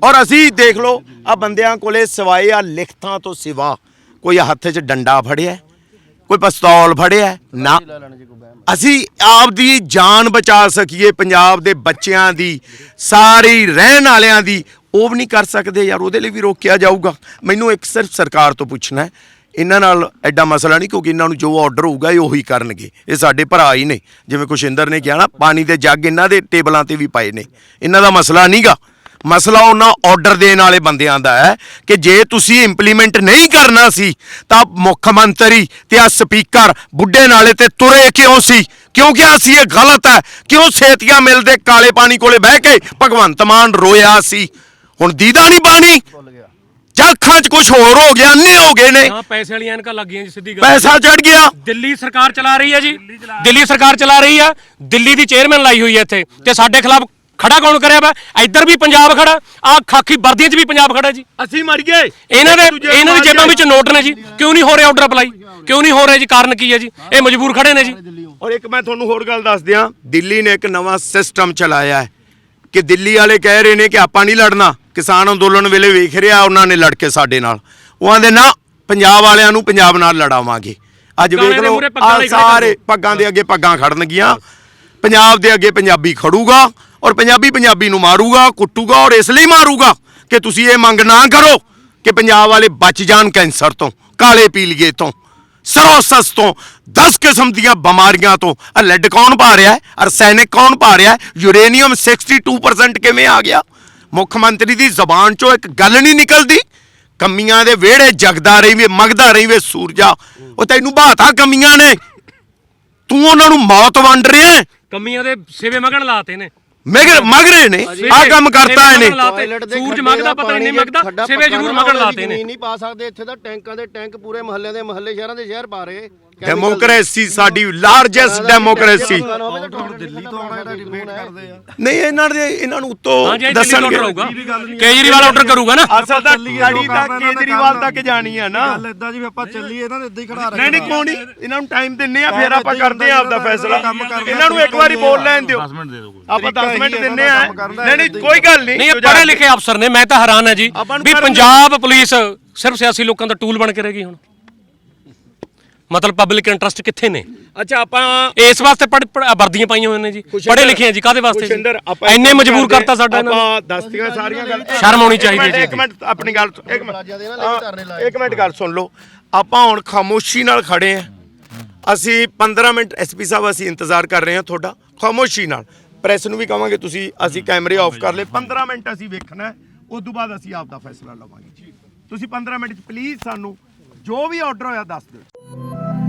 ਔਰ ਅਸੀਂ ਦੇਖ ਲਓ ਆ ਬੰਦਿਆਂ ਕੋਲੇ ਸਿਵਾਏ ਆ ਲਿਖਤਾਂ ਤੋਂ ਸਿਵਾ। ਕੋਈ ਹੱਥ 'ਚ ਡੰਡਾ ਫੜਿਆ ਕੋਈ ਪਿਸਤੌਲ ਫੜਿਆ ਨਾ। ਅਸੀਂ ਆਪ ਦੀ ਜਾਨ ਬਚਾ ਸਕੀਏ ਪੰਜਾਬ ਦੇ ਬੱਚਿਆਂ ਦੀ ਸਾਰੀ ਰਹਿਣ ਵਾਲਿਆਂ ਦੀ। ਉਹ ਵੀ ਨਹੀਂ ਕਰ ਸਕਦੇ ਯਾਰ ਉਹਦੇ ਲਈ ਵੀ ਰੋਕਿਆ ਜਾਊਗਾ। ਮੈਨੂੰ ਇੱਕ ਸਿਰਫ ਸਰਕਾਰ ਤੋਂ ਪੁੱਛਣਾ ਹੈ। ਇਹਨਾਂ ਨਾਲ ਐਡਾ ਮਸਲਾ ਨਹੀਂ ਕਿਉਂਕਿ ਇਹਨਾਂ ਨੂੰ ਜੋ ਆਰਡਰ ਹੋਊਗਾ ਇਹ ਉਹੀ ਕਰਨਗੇ। ਇਹ ਸਾਡੇ ਭਰਾ ਹੀ ਨੇ। ਜਿਵੇਂ ਕੁਸ਼ਿੰਦਰ ਨੇ ਕਿਹਾ ਨਾ, ਪਾਣੀ ਦੇ ਜੱਗ ਇਹਨਾਂ ਦੇ ਟੇਬਲਾਂ ਤੇ ਵੀ ਪਏ ਨੇ। ਇਹਨਾਂ ਦਾ ਮਸਲਾ ਨਹੀਂਗਾ। ਮਸਲਾ ਉਹਨਾਂ ਆਰਡਰ ਦੇਣ ਵਾਲੇ ਬੰਦਿਆਂ ਦਾ ਹੈ ਕਿ ਜੇ ਤੁਸੀਂ ਇੰਪਲੀਮੈਂਟ ਨਹੀਂ ਕਰਨਾ ਸੀ, ਤਾਂ ਮੁੱਖ ਮੰਤਰੀ ਤੇ ਆ ਸਪੀਕਰ ਬੁੱਢੇ ਨਾਲੇ ਤੇ ਤੁਰੇ ਕਿਉਂ ਸੀ? ਕਿਉਂਕਿ ਅਸੀਂ ਇਹ ਗਲਤ ਹੈ? ਕਿਉਂ ਸੇਤੀਆਂ ਮਿਲਦੇ ਕਾਲੇ ਪਾਣੀ ਕੋਲੇ ਬਹਿ ਕੇ ਭਗਵੰਤ ਮਾਨ ਰੋਇਆ ਸੀ? ਹੁਣ ਦੀਦਾ ਨਹੀਂ ਪਾਣੀ ਜਾਂ ਅੱਖਾਂ 'ਚ ਕੁਝ ਹੋਰ ਹੋ ਗਿਆ ਅੰਨੇ ਹੋ ਗਏ ਨੇ। ਹਾਂ ਪੈਸੇ ਵਾਲੀਆਂ ਐਨਕਾਂ ਲੱਗ ਗਈਆਂ ਜੀ ਸਿੱਧੀ ਗੱਲ। ਪੈਸਾ ਚੜ ਗਿਆ। ਦਿੱਲੀ ਸਰਕਾਰ ਚਲਾ ਰਹੀ ਹੈ ਜੀ। ਦਿੱਲੀ ਸਰਕਾਰ ਚਲਾ ਰਹੀ ਆ ਦਿੱਲੀ ਦੀ ਚੇਅਰਮੈਨ ਲਾਈ ਹੋਈ ਹੈ ਇੱਥੇ। ਤੇ ਸਾਡੇ ਖਿਲਾਫ ਖੜਾ ਕੌਣ ਕਰਿਆ ਵਾ? ਇੱਧਰ ਵੀ ਪੰਜਾਬ ਖੜਾ ਆ ਖਾਕੀ ਵਰਦੀਆਂ 'ਚ ਵੀ ਪੰਜਾਬ ਖੜਾ ਜੀ। ਅਸੀਂ ਮਰ ਗਏ ਇਹਨਾਂ ਦੇ ਇਹਨਾਂ ਦੀ ਜੇਬਾਂ ਵਿੱਚ ਨੋਟ ਨੇ ਜੀ। ਕਿਉਂ ਨਹੀਂ ਹੋ ਰਿਹਾ ਆਰਡਰ ਅਪਲਾਈ ਕਿਉਂ ਨਹੀਂ ਹੋ ਰਿਹਾ ਜੀ? ਕਾਰਨ ਕੀ ਹੈ ਜੀ? ਇਹ ਮਜਬੂਰ ਖੜੇ ਨੇ ਜੀ। ਔਰ ਇੱਕ ਮੈਂ ਤੁਹਾਨੂੰ ਹੋਰ ਗੱਲ ਦੱਸ ਦਿਆਂ। ਦਿੱਲੀ ਨੇ ਇੱਕ ਨਵਾਂ ਸਿਸਟਮ ਚਲਾਇਆ ਹੈ। ਕਿ ਦਿੱਲੀ ਵਾਲੇ ਕਹਿ ਰਹੇ ਨੇ ਕਿ ਆਪਾਂ ਨਹੀਂ ਲੜਨਾ। ਕਿਸਾਨ ਅੰਦੋਲਨ ਵੇਲੇ ਵੇਖ ਰਿਹਾ ਉਹਨਾਂ ਨੇ ਲੜ ਕੇ ਸਾਡੇ ਨਾਲ। ਉਹ ਆਂਦੇ ਨਾ ਪੰਜਾਬ ਵਾਲਿਆਂ ਨੂੰ ਪੰਜਾਬ ਨਾਲ ਲੜਾਵਾਂਗੇ। ਅੱਜ ਵੇਖ ਦੇ ਲਓ ਖੜੇ ਸਾਰੇ ਪੱਗਾਂ ਦੇ ਅੱਗੇ ਪੱਗਾਂ ਖੜਨਗੀਆਂ। ਪੰਜਾਬ ਦੇ ਅੱਗੇ ਪੰਜਾਬੀ ਖੜੂਗਾ ਔਰ ਪੰਜਾਬੀ ਪੰਜਾਬੀ ਨੂੰ ਮਾਰੂਗਾ ਕੁੱਟੂਗਾ ਔਰ ਇਸ ਲਈ ਮਾਰੂਗਾ ਕਿ ਤੁਸੀਂ ਇਹ ਮੰਗ ਨਾ ਕਰੋ ਕਿ ਪੰਜਾਬ ਵਾਲੇ ਬਚ ਜਾਣ ਕੈਂਸਰ ਤੋਂ ਕਾਲੇ ਪੀਲੀਏ ਤੋਂ ਸਰੋਸਸ ਤੋਂ 10 ਕਿਸਮ ਦੀਆਂ ਬਿਮਾਰੀਆਂ ਤੋਂ। ਆ ਲੈਡ ਕੌਣ ਪਾ ਰਿਹਾ ਹੈ? ਅਰਸੈਨਿਕ ਕੌਣ ਪਾ ਰਿਹਾ ਹੈ? ਯੂਰੇਨੀਅਮ 62% ਕਿਵੇਂ ਆ ਗਿਆ? ਮੁੱਖ ਮੰਤਰੀ ਦੀ ਜ਼ਬਾਨ ਚੋਂ ਇੱਕ ਗੱਲ ਨਹੀਂ ਨਿਕਲਦੀ। ਕਮੀਆਂ ਦੇ ਵਿਹੜੇ ਜਗਦਾ ਰਹੀ ਵੇ ਮਗਦਾ ਰਹੀ ਵੇ ਸੂਰਜਾ। ਉਹ ਤੈਨੂੰ ਬਾਤਾ ਕਮੀਆਂ ਨੇ। ਤੂੰ ਉਹਨਾਂ ਨੂੰ ਮੌਤ ਵੰਡ ਰਿਹਾ ਹੈ। ਕਮੀਆਂ ਦੇ ਸੇਵੇ ਮਗਣ ਲਾਤੇ ਨੇ। ਮਗਰ ਮਗਰੇ ਨੇ। ਆ ਕੰਮ ਕਰਤਾ ਇਹਨੇ। ਸੂਰਜ ਮੰਗਦਾ ਪਤਾ ਨਹੀਂ ਮੰਗਦਾ। ਸੇਵੇ ਜ਼ਰੂਰ ਮਗਣ ਲਾਤੇ ਨੇ। ਨਹੀਂ ਪਾ ਸਕਦੇ ਇੱਥੇ ਤਾਂ ਟੈਂਕਾਂ ਦੇ ਟੈਂਕ ਪੂਰੇ ਮਹੱਲਿਆਂ ਦੇ ਮਹੱਲੇ ਸ਼ਹਿਰਾਂ ਦੇ ਸ਼ਹਿਰ ਪਾ ਰਹੇ। ਡੈਮੋਕ੍ਰੇਸੀ ਸਾਡੀ ਲਾਰਜੈਸਟ ਡੈਮੋਕ੍ਰੇਸੀ ਦਿੱਲੀ ਤੋਂ ਆਉਣਾ ਜਿਹੜਾ ਡਿਬੇਟ ਕਰਦੇ ਆ। ਨਹੀਂ ਇਹਨਾਂ ਦੇ ਇਹਨਾਂ ਨੂੰ ਉੱਤੋਂ ਹਾਂਜੀ ਦਿੱਲੀ ਦੱਸਣਗੇ। ਹੋਊਗਾ। ਕੇਜਰੀਵਾਲ ਆਰਡਰ ਕਰੂਗਾ ਨਾ। ਅਸਲ ਤਾਂ ਗਾੜੀ ਤਾਂ ਕੇਜਰੀਵਾਲ ਤੱਕ ਜਾਣੀ ਆ ਨਾ। ਗੱਲ ਇਦਾਂ ਜੀ ਵੀ ਆਪਾਂ ਚੱਲੀਏ ਇਹਨਾਂ ਨੇ ਇਦਾਂ ਹੀ ਖੜਾ ਨਹੀਂ ਨਹੀਂ ਕੋਈ ਨਹੀਂ? ਇਹਨਾਂ ਨੂੰ ਟਾਈਮ ਦਿੰਨੇ ਆ ਫਿਰ ਆਪਾਂ ਹੀ ਕਰਦੇ ਆ ਆਪਦਾ ਫੈਸਲਾ। ਇਹਨਾਂ ਨੂੰ ਇੱਕ ਵਾਰੀ ਬੋਲ ਲੈਣ ਦਿਓ। 10 ਮਿੰਟ ਦੇ ਦਿਓ ਕੋਈ। ਆਪਾਂ 10 ਮਿੰਟ ਦਿੰਨੇ ਆ। ਨਹੀਂ ਨਹੀਂ ਹੀ। ਕੋਈ ਗੱਲ ਨਹੀਂ। ਨਹੀਂ ਇਹ ਪੜ੍ਹੇ ਲਿਖੇ ਅਫਸਰ ਨੇ ਮੈਂ ਤਾਂ ਹੈਰਾਨ ਹਾਂ ਜੀ। ਵੀ ਪੰਜਾਬ ਪੁਲਿਸ ਸਿਰਫ ਸਿਆਸੀ ਲੋਕਾਂ ਦਾ ਟੂਲ ਬਣ ਕੇ ਰਹਿ ਗਈ ਹੁਣ। ਮਤਲਬ ਪਬਲਿਕ ਇੰਟਰਸਟ ਕਿੱਥੇ ਨੇ? ਅੱਛਾ ਆਪਾਂ ਇਸ ਵਾਸਤੇ ਵਰਦੀਆਂ ਪਾਈਆਂ ਹੋਈਆਂ ਨੇ ਜੀ। ਪੜ੍ਹੇ ਲਿਖੇ ਆ ਜੀ ਕਾਦੇ ਵਾਸਤੇ ਇੰਨੇ ਮਜਬੂਰ ਕਰਤਾ ਸਾਡਾ ਇਹਨਾਂ ਨੇ। ਆਪਾਂ ਦੱਸਤੀਆਂ ਸਾਰੀਆਂ ਗੱਲ ਸ਼ਰਮ ਆਉਣੀ ਚਾਹੀਦੀ ਜੀ। ਇੱਕ ਮਿੰਟ ਆਪਣੀ ਗੱਲ ਇੱਕ ਮਿੰਟ। ਇੱਕ ਮਿੰਟ ਗੱਲ ਸੁਣ ਲਓ। ਆਪਾਂ ਹੁਣ ਖਾਮੋਸ਼ੀ ਨਾਲ ਖੜੇ ਆ। ਅਸੀਂ 15 ਮਿੰਟ ਐਸਪੀ ਸਾਹਿਬ ਅਸੀਂ ਇੰਤਜ਼ਾਰ ਕਰ ਰਹੇ ਹਾਂ ਤੁਹਾਡਾ ਖਾਮੋਸ਼ੀ ਨਾਲ। ਪ੍ਰੈਸ ਨੂੰ ਵੀ ਕਵਾਂਗੇ ਤੁਸੀਂ ਅਸੀਂ ਕੈਮਰੇ ਆਫ ਕਰ ਲਏ। 15 ਮਿੰਟ ਅਸੀਂ ਵੇਖਣਾ ਉਸ ਤੋਂ ਬਾਅਦ ਅਸੀਂ ਆਪ ਦਾ ਫੈਸਲਾ ਲਵਾਂਗੇ। ਤੁਸੀਂ 15 ਮਿੰਟ ਚ ਪਲੀਜ਼ ਸਾਨੂੰ ਜੋ ਵੀ ਆਰਡਰ ਹੋਇਆ ਦੱਸ ਦਿਓ। Thank you.